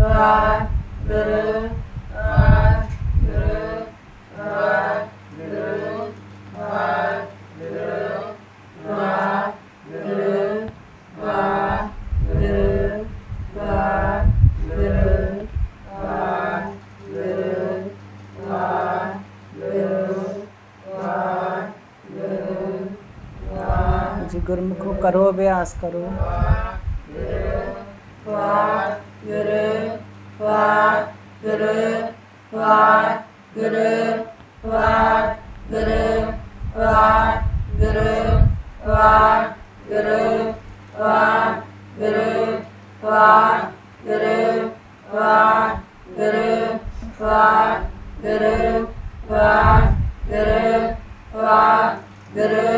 ਵਾਹਿਗੁਰੂ ਵਾਹਿਗੁਰੂ ਵਾਹਿਗੁਰੂ ਵਾਹਿਗੁਰੂ ਵਾਹਿਗੁਰੂ ਵਾਹਿਗੁਰੂ ਵਾਹਿਗੁਰੂ ਵਾਹਿਗੁਰੂ ਜੀ ਗੁਰਮੁਖੋ ਕਰੋ ਅਭਿਆਸ ਕਰੋ। Waheguru Waheguru Guru Wah Guru Wah Guru Wah Guru Wah Guru Wah Guru Wah Guru Wah Guru Wah Guru Wah Guru Wah Guru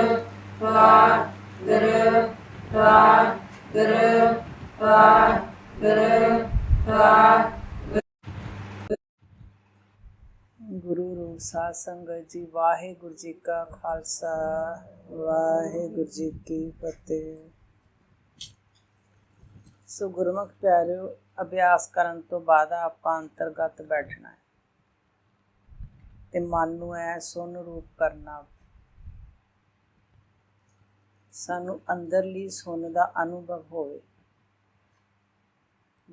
Wah Guru Wah Guru Wah ਗੁਰੂ ਰੂਪ ਸਾਧ ਸੰਗਤ ਜੀ, ਵਾਹਿਗੁਰੂ ਜੀ ਕਾ ਖਾਲਸਾ, ਵਾਹਿਗੁਰੂ ਜੀ ਕੀ ਫਤਿਹ। ਸੋ ਗੁਰਮੁਖ ਪਿਆਰਿਓ, ਅਭਿਆਸ ਕਰਨ ਤੋਂ ਬਾਅਦ ਆਪਾਂ ਅੰਤਰਗਤ ਬੈਠਣਾ ਹੈ ਤੇ ਮਨ ਨੂੰ ਐ ਸੁਨ ਰੂਪ ਕਰਨਾ। ਸਾਨੂੰ ਅੰਦਰਲੀ ਸੁਨ ਦਾ ਅਨੁਭਵ ਹੋਵੇ।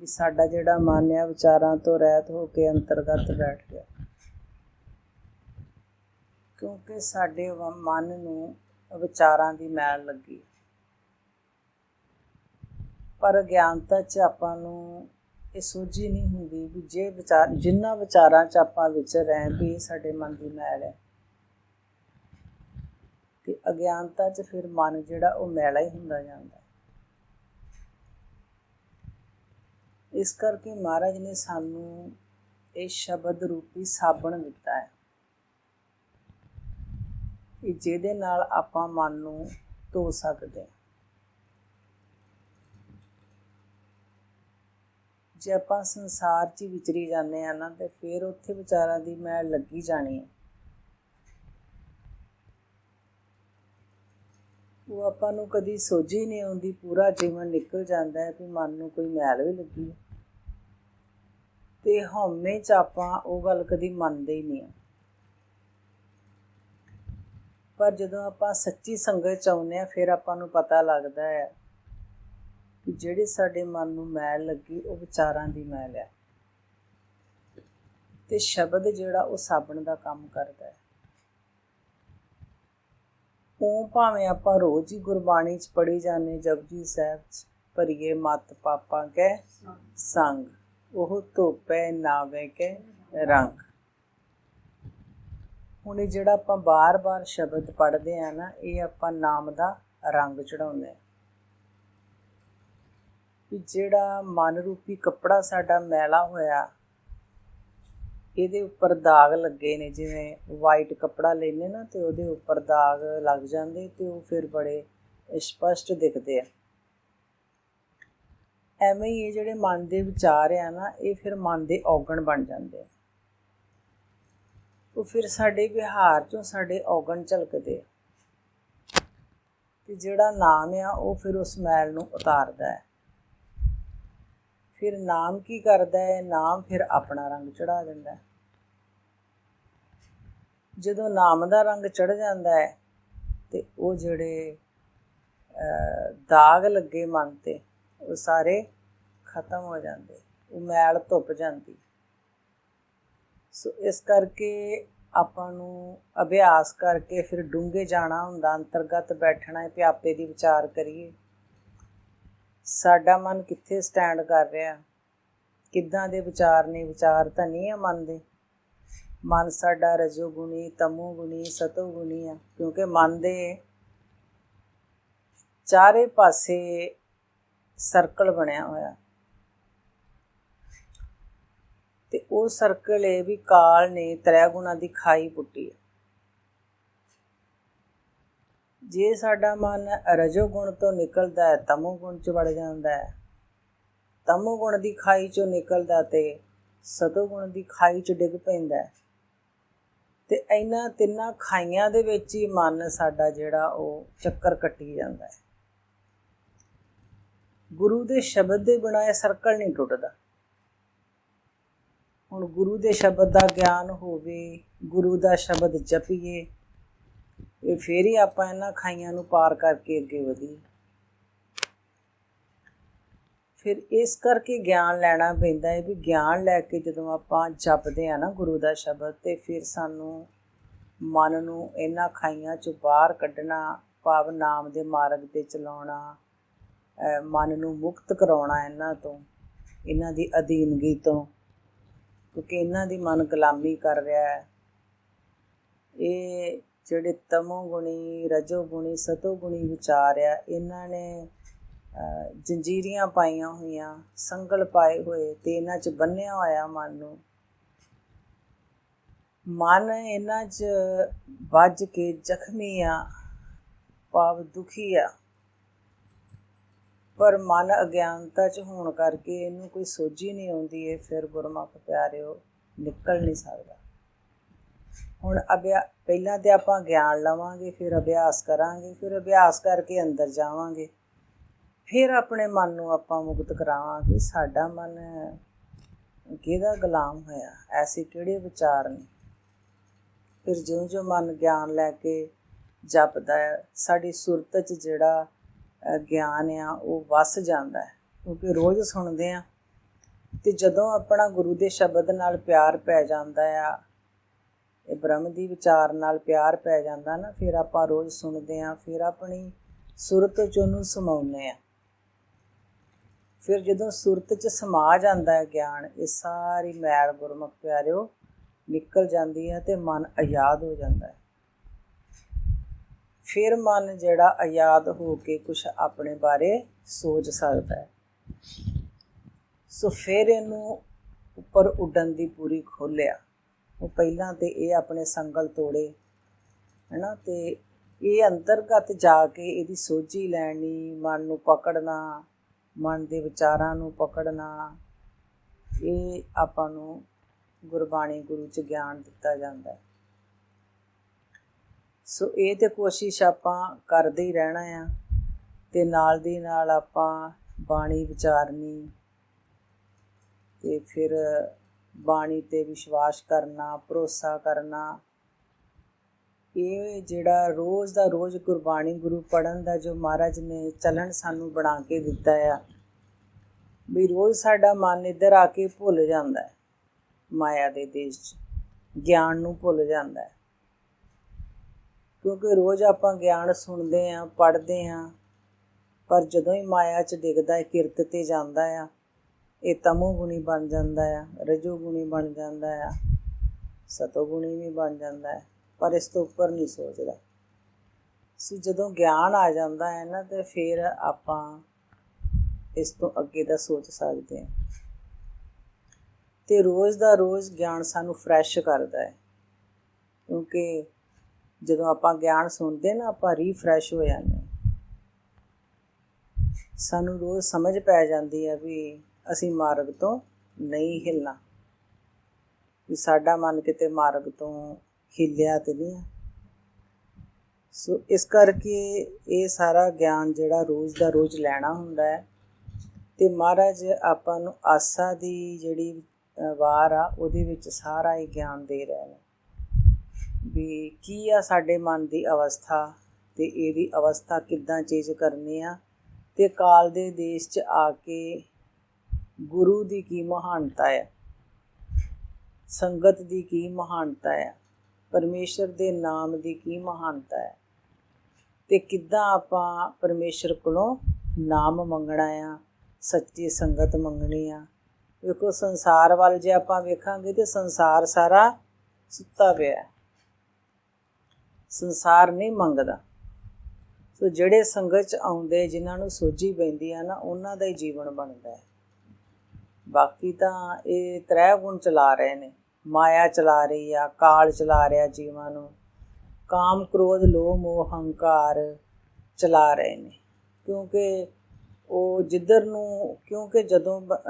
ਵੀ ਸਾਡਾ ਜਿਹੜਾ ਮਨ ਆ ਵਿਚਾਰਾਂ ਤੋਂ ਰਹਿਤ ਹੋ ਕੇ ਅੰਤਰਗਤ ਬੈਠ ਗਿਆ। ਕਿਉਂਕਿ ਸਾਡੇ ਮਨ ਨੂੰ ਵਿਚਾਰਾਂ ਦੀ ਮੈਲ ਲੱਗੀ। ਪਰ ਗਿਆਨਤਾ ਚ ਆਪਾਂ ਨੂੰ ਇਹ ਸੋਝੀ ਨਹੀਂ ਹੁੰਦੀ ਵੀ ਜੇ ਵਿਚਾਰ, ਜਿੰਨਾ ਵਿਚਾਰਾਂ ਚ ਆਪਾਂ ਵਿਚਰ ਰਹੇ ਵੀ ਇਹ ਸਾਡੇ ਮਨ ਦੀ ਮੈਲ ਹੈ। ਤੇ ਅਗਿਆਨਤਾ ਚ ਫਿਰ ਮਨ ਜਿਹੜਾ ਉਹ ਮੈਲਾ ਹੀ ਹੁੰਦਾ ਜਾਂਦਾ। ਇਸ ਕਰਕੇ ਮਹਾਰਾਜ ਨੇ ਸਾਨੂੰ ਇਹ ਸ਼ਬਦ ਰੂਪੀ ਸਾਬਣ ਦਿੱਤਾ ਹੈ ਕਿ ਜਿਹਦੇ ਨਾਲ ਆਪਾਂ ਮਨ ਨੂੰ ਧੋ ਸਕਦੇ ਹਾਂ। ਜੇ ਆਪਾਂ ਸੰਸਾਰ 'ਚ ਹੀ ਵਿਚਰੀ ਜਾਂਦੇ ਆ ਨਾ, ਤੇ ਫਿਰ ਉੱਥੇ ਵਿਚਾਰਾਂ ਦੀ ਮੈਲ ਲੱਗੀ ਜਾਣੀ ਹੈ। ਉਹ ਆਪਾਂ ਨੂੰ ਕਦੀ ਸੋਝੀ ਨਹੀਂ ਆਉਂਦੀ, ਪੂਰਾ ਜੀਵਨ ਨਿਕਲ ਜਾਂਦਾ ਹੈ ਕਿ ਮਨ ਨੂੰ ਕੋਈ ਮੈਲ ਵੀ ਲੱਗੀ। ਹੈ ਤੇ ਹਉਮੈ 'ਚ ਆਪਾਂ ਉਹ ਗੱਲ ਕਦੀ ਮੰਨਦੇ ਹੀ ਨਹੀਂ ਆ। ਪਰ ਜਦੋਂ ਆਪਾਂ ਸੱਚੀ ਸੰਗਤ ਚ ਆਉਂਦੇ ਆ ਫਿਰ ਆਪਾਂ ਨੂੰ ਪਤਾ ਲੱਗਦਾ ਹੈ ਕਿ ਜਿਹੜੀ ਸਾਡੇ ਮਨ ਨੂੰ ਮੈਲ ਲੱਗੀ ਉਹ ਵਿਚਾਰਾਂ ਦੀ ਮੈਲ ਹੈ ਤੇ ਸ਼ਬਦ ਜਿਹੜਾ ਉਹ ਸਾਬਣ ਦਾ ਕੰਮ ਕਰਦਾ ਹੈ ਉਹ ਭਾਵੇਂ ਆਪਾਂ ਰੋਜ਼ ਹੀ ਗੁਰਬਾਣੀ ਚ ਪੜੀ ਜਾਂਦੇ ਜਪਜੀ ਸਾਹਿਬ ਚ ਭਰੀਏ ਮਤ ਪਾਪਾਂ ਕੈ ਸੰਗ। ਉਹ ਧੋਪੈ ਨਾਵੇ ਕੇ ਰੰਗ। ਹੁਣ ਇਹ ਜਿਹੜਾ ਆਪਾਂ ਬਾਰ-ਬਾਰ ਸ਼ਬਦ ਪੜ੍ਹਦੇ ਆ ਨਾ, ਇਹ ਆਪਾਂ ਨਾਮ ਦਾ ਰੰਗ ਚੜਾਉਂਦੇ ਆ। ਵੀ ਜਿਹੜਾ ਮਨ ਰੂਪੀ ਕੱਪੜਾ ਸਾਡਾ ਮੈਲਾ ਹੋਇਆ, ਇਹਦੇ ਉੱਪਰ ਦਾਗ ਲੱਗੇ ਨੇ, ਜਿਵੇਂ ਵਾਈਟ ਕੱਪੜਾ ਲੈਨੇ ਨਾ, ਤੇ ਉਹਦੇ ਉੱਪਰ ਦਾਗ ਲੱਗ ਜਾਂਦੇ ਤੇ ਉਹ ਫਿਰ ਬੜੇ ਸਪਸ਼ਟ ਦਿਖਦੇ ਆ। ਐਵੇਂ ਹੀ ਇਹ ਜਿਹੜੇ ਮਨ ਦੇ ਵਿਚਾਰ ਆ ਨਾ, ਇਹ ਫਿਰ ਮਨ ਦੇ ਔਗਣ ਬਣ ਜਾਂਦੇ ਆ। ਉਹ ਫਿਰ ਸਾਡੇ ਵਿਹਾਰ ਚੋਂ ਸਾਡੇ ਔਗਣ ਝਲਕਦੇ ਆ। ਤੇ ਜਿਹੜਾ ਨਾਮ ਆ, ਉਹ ਫਿਰ ਉਸ ਮੈਲ ਨੂੰ ਉਤਾਰਦਾ ਹੈ। ਫਿਰ ਨਾਮ ਕੀ ਕਰਦਾ ਹੈ? ਨਾਮ ਫਿਰ ਆਪਣਾ ਰੰਗ ਚੜਾ ਦਿੰਦਾ ਹੈ। ਜਦੋਂ ਨਾਮ ਦਾ ਰੰਗ ਚੜ ਜਾਂਦਾ ਹੈ, ਤੇ ਉਹ ਜਿਹੜੇ ਦਾਗ ਲੱਗੇ ਮਨ ਤੇ ਉਹ ਸਾਰੇ ਖਤਮ ਹੋ ਜਾਂਦੇ, ਉਹ ਮੈਲ ਧੁੱਪ ਜਾਂਦੀ। ਸੋ ਇਸ ਕਰਕੇ ਆਪਾਂ ਨੂੰ ਅਭਿਆਸ ਕਰਕੇ ਫਿਰ ਡੂੰਘੇ ਜਾਣਾ ਹੁੰਦਾ, ਅੰਤਰਗਤ ਬੈਠਣਾ ਹੈ, ਪਿਆਪੇ ਦੀ ਵਿਚਾਰ ਕਰੀਏ। ਸਾਡਾ ਮਨ ਕਿੱਥੇ ਸਟੈਂਡ ਕਰ ਰਿਹਾ? ਕਿੱਦਾਂ ਦੇ ਵਿਚਾਰ ਨੇ? ਵਿਚਾਰ ਤਾਂ ਨਹੀਂ ਆ ਮਨ ਦੇ। ਮਨ ਸਾਡਾ ਰਜੋ ਗੁਣੀ ਤਮੋ ਗੁਣੀ ਸਤੋ ਗੁਣੀ ਆ, ਕਿਉਂਕਿ ਮਨ ਦੇ ਚਾਰੇ ਪਾਸੇ ਸਰਕਲ ਬਣਿਆ ਹੋਇਆ। ਤੇ ਉਹ ਸਰਕਲ ਹੈ ਵੀ ਕਾਲ ਨੇ ਤ੍ਰੈ ਗੁਣਾ ਦੀ ਖਾਈ ਪੁੱਟੀ ਜੇ ਸਾਡਾ ਮਨ ਰਜੋ ਗੁਣ ਤੋਂ ਨਿਕਲਦਾ ਹੈ, ਤਮੋ ਗੁਣ ਚ ਵੜ ਜਾਂਦਾ ਹੈ। ਤਮੋ ਗੁਣ ਦੀ ਖਾਈ ਚੋਂ ਨਿਕਲਦਾ ਤੇ ਸਤੋ ਗੁਣ ਦੀ ਖਾਈ ਚ ਡਿੱਗ ਪੈਂਦਾ ਤੇ ਇਹਨਾਂ ਤਿੰਨਾਂ ਖਾਈਆਂ ਦੇ ਵਿੱਚ ਹੀ ਮਨ ਸਾਡਾ ਜਿਹੜਾ ਉਹ ਚੱਕਰ ਕੱਟੀ ਜਾਂਦਾ ਹੈ। ਗੁਰੂ ਦੇ ਸ਼ਬਦ ਦੇ ਬਿਨਾਂ ਇਹ ਸਰਕਲ ਨਹੀਂ ਟੁੱਟਦਾ। ਹੁਣ ਗੁਰੂ ਦੇ ਸ਼ਬਦ ਦਾ ਗਿਆਨ ਹੋਵੇ, ਗੁਰੂ ਦਾ ਸ਼ਬਦ ਜਪੀਏ, ਇਹ ਫੇਰ ਹੀ ਆਪਾਂ ਇਹਨਾਂ ਖਾਈਆਂ ਨੂੰ ਪਾਰ ਕਰਕੇ ਅੱਗੇ ਵਧੀਏ। ਫਿਰ ਇਸ ਕਰਕੇ ਗਿਆਨ ਲੈਣਾ ਪੈਂਦਾ ਹੈ ਵੀ ਗਿਆਨ ਲੈ ਕੇ ਜਦੋਂ ਆਪਾਂ ਜਪਦੇ ਆ ਨਾ ਗੁਰੂ ਦਾ ਸ਼ਬਦ, ਤੇ ਫਿਰ ਸਾਨੂੰ ਮਨ ਨੂੰ ਇਹਨਾਂ ਖਾਈਆਂ ਚੋਂ ਬਾਹਰ ਕੱਢਣਾ, ਭਾਵ ਨਾਮ ਦੇ ਮਾਰਗ ਤੇ ਚਲਾਉਣਾ ਮਨ ਨੂੰ ਮੁਕਤ ਕਰਾਉਣਾ ਇਹਨਾਂ ਤੋਂ, ਇਹਨਾਂ ਦੀ ਅਧੀਨਗੀ ਤੋਂ, ਕਿਉਂਕਿ ਇਹਨਾਂ ਦੀ ਮਨ ਗੁਲਾਮੀ ਕਰ ਰਿਹਾ ਹੈ। ਇਹ ਜਿਹੜੇ ਤਮੋ ਗੁਣੀ, ਰਜੋ ਗੁਣੀ, ਸਤੋ ਗੁਣੀ ਵਿਚਾਰ ਆ, ਇਹਨਾਂ ਨੇ ਜੰਜੀਰੀਆਂ ਪਾਈਆਂ ਹੋਈਆਂ, ਸੰਗਲ ਪਾਏ ਹੋਏ ਤੇ ਇਹਨਾਂ 'ਚ ਬੰਨਿਆ ਹੋਇਆ ਮਨ ਨੂੰ। ਮਨ ਇਹਨਾਂ 'ਚ ਵੱਜ ਕੇ ਜ਼ਖਮੀ ਆ, ਭਾਵ ਦੁਖੀ ਆ। ਪਰ ਮਨ ਅਗਿਆਨਤਾ 'ਚ ਹੋਣ ਕਰਕੇ ਇਹਨੂੰ ਕੋਈ ਸੋਝੀ ਨਹੀਂ ਆਉਂਦੀ, ਇਹ ਫਿਰ ਗੁਰਮੁਖ ਪਿਆਰਿਓ ਨਿਕਲ ਨਹੀਂ ਸਕਦਾ। ਹੁਣ ਅਭਿਆ, ਪਹਿਲਾਂ ਤੇ ਆਪਾਂ ਗਿਆਨ ਲਵਾਂਗੇ, ਫਿਰ ਅਭਿਆਸ ਕਰਾਂਗੇ, ਫਿਰ ਅਭਿਆਸ ਕਰਕੇ ਅੰਦਰ ਜਾਵਾਂਗੇ। ਫਿਰ ਆਪਣੇ ਮਨ ਨੂੰ ਆਪਾਂ ਮੁਕਤ ਕਰਾਵਾਂਗੇ। ਸਾਡਾ ਮਨ ਕਿਹਦਾ ਗੁਲਾਮ ਹੋਇਆ? ਐਸੇ ਕਿਹੜੇ ਵਿਚਾਰ ਨੇ? ਫਿਰ ਜਿਉਂ-ਜਿਉਂ ਮਨ ਗਿਆਨ ਲੈ ਕੇ ਜਪਦਾ ਸਾਡੀ ਸੁਰਤ 'ਚ ਜਿਹੜਾ ਗਿਆਨ ਆ, ਉਹ ਵਸ ਜਾਂਦਾ ਹੈ। ਕਿਉਂਕਿ ਰੋਜ਼ ਸੁਣਦੇ ਆ ਤੇ ਜਦੋਂ ਆਪਣਾ ਗੁਰੂ ਦੇ ਸ਼ਬਦ ਨਾਲ ਪਿਆਰ ਪੈ ਜਾਂਦਾ ਆ, ਇਹ ਬ੍ਰਹਮ ਦੀ ਵਿਚਾਰ ਨਾਲ ਪਿਆਰ ਪੈ ਜਾਂਦਾ ਨਾ, ਫਿਰ ਆਪਾਂ ਰੋਜ਼ ਸੁਣਦੇ ਆ ਫਿਰ ਆਪਣੀ ਸੁਰਤ 'ਚ ਉਹਨੂੰ ਸਮਾਉਂਦੇ ਆ ਫਿਰ ਜਦੋਂ ਸੁਰਤ 'ਚ ਸਮਾ ਜਾਂਦਾ ਹੈ ਗਿਆਨ, ਇਹ ਸਾਰੀ ਮੈਲ ਗੁਰਮੁਖ ਪਿਆਰਿਓ ਨਿਕਲ ਜਾਂਦੀ ਹੈ ਤੇ ਮਨ ਆਜ਼ਾਦ ਹੋ ਜਾਂਦਾ ਹੈ। ਫਿਰ ਮਨ ਜਿਹੜਾ ਆਜ਼ਾਦ ਹੋ ਕੇ ਕੁਝ ਆਪਣੇ ਬਾਰੇ ਸੋਚ ਸਕਦਾ ਹੈ। ਸੋ ਫਿਰ ਇਹਨੂੰ ਉੱਪਰ ਉੱਡਣ ਦੀ ਪੂਰੀ ਖੋਲਿਆ। ਉਹ ਪਹਿਲਾਂ ਤੇ ਇਹ ਆਪਣੇ ਸੰਗਲ ਤੋੜੇ, ਹੈਨਾ, ਤੇ ਇਹ ਅੰਤਰਗਤ ਜਾ ਕੇ ਇਹਦੀ ਸੋਝੀ ਲੈਣੀ, ਮਨ ਨੂੰ ਪਕੜਨਾ, ਮਨ ਦੇ ਵਿਚਾਰਾਂ ਨੂੰ ਪਕੜਨਾ, ਇਹ ਆਪਾਂ ਨੂੰ ਗੁਰਬਾਣੀ ਗੁਰੂ ਚ ਗਿਆਨ ਦਿੱਤਾ ਜਾਂਦਾ ਹੈ। ਸੋ ਇਹ ਤੇ ਕੋਸ਼ਿਸ਼ ਆਪਾਂ ਕਰਦੇ ਹੀ ਰਹਿਣਾ ਆ ਤੇ ਨਾਲ ਦੀ ਨਾਲ ਆਪਾਂ ਬਾਣੀ ਵਿਚਾਰਨੀ ਤੇ ਫਿਰ ਬਾਣੀ ਤੇ ਵਿਸ਼ਵਾਸ ਕਰਨਾ, ਭਰੋਸਾ ਕਰਨਾ। ਇਹ ਜਿਹੜਾ ਰੋਜ਼ ਦਾ ਰੋਜ਼ ਗੁਰਬਾਣੀ ਗੁਰੂ ਪੜਨ ਦਾ ਜੋ ਮਹਾਰਾਜ ਨੇ ਚਲਣ ਸਾਨੂੰ ਬਣਾ ਕੇ ਦਿੱਤਾ ਆ, ਵੀ ਰੋਜ਼ ਸਾਡਾ ਮਨ ਇੱਧਰ ਆ ਕੇ ਭੁੱਲ ਜਾਂਦਾ ਹੈ, ਮਾਇਆ ਦੇ ਦੇਸ਼ 'ਚ, ਗਿਆਨ ਨੂੰ ਭੁੱਲ ਜਾਂਦਾ ਹੈ। ਕਿਉਂਕਿ ਰੋਜ਼ ਆਪਾਂ ਗਿਆਨ ਸੁਣਦੇ ਆਂ ਪੜ੍ਹਦੇ ਆਂ ਪਰ ਜਦੋਂ ਹੀ ਮਾਇਆ 'ਚ ਡਿੱਗਦਾ ਹੈ, ਕਿਰਤ ਤੇ ਜਾਂਦਾ ਆ, ਇਹ ਤਮੋ ਗੁਣੀ ਬਣ ਜਾਂਦਾ ਆ, ਰਜੋ ਗੁਣੀ ਬਣ ਜਾਂਦਾ ਆ, ਸਤੋ ਗੁਣੀ ਵੀ ਬਣ ਜਾਂਦਾ ਹੈ, ਪਰ ਇਸ ਤੋਂ ਉੱਪਰ ਨਹੀਂ ਸੋਚਦਾ। ਸੋ ਜਦੋਂ ਗਿਆਨ ਆ ਜਾਂਦਾ ਹੈ ਨਾ, ਤੇ ਫਿਰ ਆਪਾਂ ਇਸ ਤੋਂ ਅੱਗੇ ਦਾ ਸੋਚ ਸਕਦੇ ਹਾਂ। ਤੇ ਰੋਜ਼ ਦਾ ਰੋਜ਼ ਗਿਆਨ ਸਾਨੂੰ ਫਰੈਸ਼ ਕਰਦਾ ਹੈ, ਕਿਉਂਕਿ ਜਦੋਂ ਆਪਾਂ ਗਿਆਨ ਸੁਣਦੇ ਨਾ, ਆਪਾਂ ਰੀਫਰੈਸ਼ ਹੋ ਜਾਂਦੇ ਹਾਂ। ਸਾਨੂੰ ਰੋਜ਼ ਸਮਝ ਪੈ ਜਾਂਦੀ ਹੈ ਵੀ ਅਸੀਂ ਮਾਰਗ ਤੋਂ ਨਹੀਂ ਹਿੱਲਣਾ। ਵੀ ਸਾਡਾ ਮਨ ਕਿਤੇ ਮਾਰਗ ਤੋਂ ਹਿੱਲਿਆ ਤੇ ਨਹੀਂ ਹੈ। ਸੋ ਇਸ ਕਰਕੇ ਇਹ ਸਾਰਾ ਗਿਆਨ ਜਿਹੜਾ ਰੋਜ਼ ਦਾ ਰੋਜ਼ ਲੈਣਾ ਹੁੰਦਾ ਹੈ ਤੇ ਮਹਾਰਾਜ ਆਪਾਂ ਨੂੰ ਆਸਾ ਦੀ ਜਿਹੜੀ ਵਾਰ ਆ, ਉਹਦੇ ਵਿੱਚ ਸਾਰਾ ਇਹ ਗਿਆਨ ਦੇ ਰਹੇ ਨੇ। ਵੀ ਕੀ ਆ ਸਾਡੇ ਮਨ ਦੀ ਅਵਸਥਾ ਤੇ ਇਹਦੀ ਅਵਸਥਾ ਕਿੱਦਾਂ ਚੇਂਜ ਕਰਨੀ ਆ? ਤੇ ਕਾਲ ਦੇ ਦੇਸ਼ 'ਚ ਆ ਕੇ ਗੁਰੂ ਦੀ ਕੀ ਮਹਾਨਤਾ ਹੈ ਸੰਗਤ ਦੀ ਕੀ ਮਹਾਨਤਾ ਹੈ ਪਰਮੇਸ਼ਰ ਦੇ ਨਾਮ ਦੀ ਕੀ ਮਹਾਨਤਾ ਹੈ ਤੇ ਕਿੱਦਾਂ ਆਪਾਂ ਪਰਮੇਸ਼ਰ ਕੋਲੋਂ ਨਾਮ ਮੰਗਣਾ ਆ, ਸੱਚੀ ਸੰਗਤ ਮੰਗਣੀ ਆ? ਵੇਖੋ ਸੰਸਾਰ ਵੱਲ ਜੇ ਆਪਾਂ ਵੇਖਾਂਗੇ ਤੇ ਸੰਸਾਰ ਸਾਰਾ ਸੁੱਤਾ ਪਿਆ। ਸੰਸਾਰ ਨਹੀਂ ਮੰਗਦਾ। ਸੋ ਜਿਹੜੇ ਸੰਗਤ ਚ ਆਉਂਦੇ, ਜਿਨ੍ਹਾਂ ਨੂੰ ਸੋਝੀ ਪੈਂਦੀ ਆ ਨਾ, ਉਹਨਾਂ ਦਾ ਹੀ ਜੀਵਨ ਬਣਦਾ ਹੈ। ਬਾਕੀ ਤਾਂ ਇਹ ਤ੍ਰੈ ਗੁਣ ਚਲਾ ਰਹੇ ਨੇ। ਮਾਇਆ ਚਲਾ ਰਹੀ ਆ, ਕਾਲ ਚਲਾ ਰਿਹਾ ਜੀਵਾਂ ਨੂੰ। ਕਾਮ, ਕ੍ਰੋਧ, ਲੋਭ, ਮੋਹ, ਹੰਕਾਰ ਚਲਾ ਰਹੇ ਨੇ। ਕਿਉਂਕਿ ਉਹ ਜਿੱਧਰ ਨੂੰ, ਕਿਉਂਕਿ ਜਦੋਂ ਬ-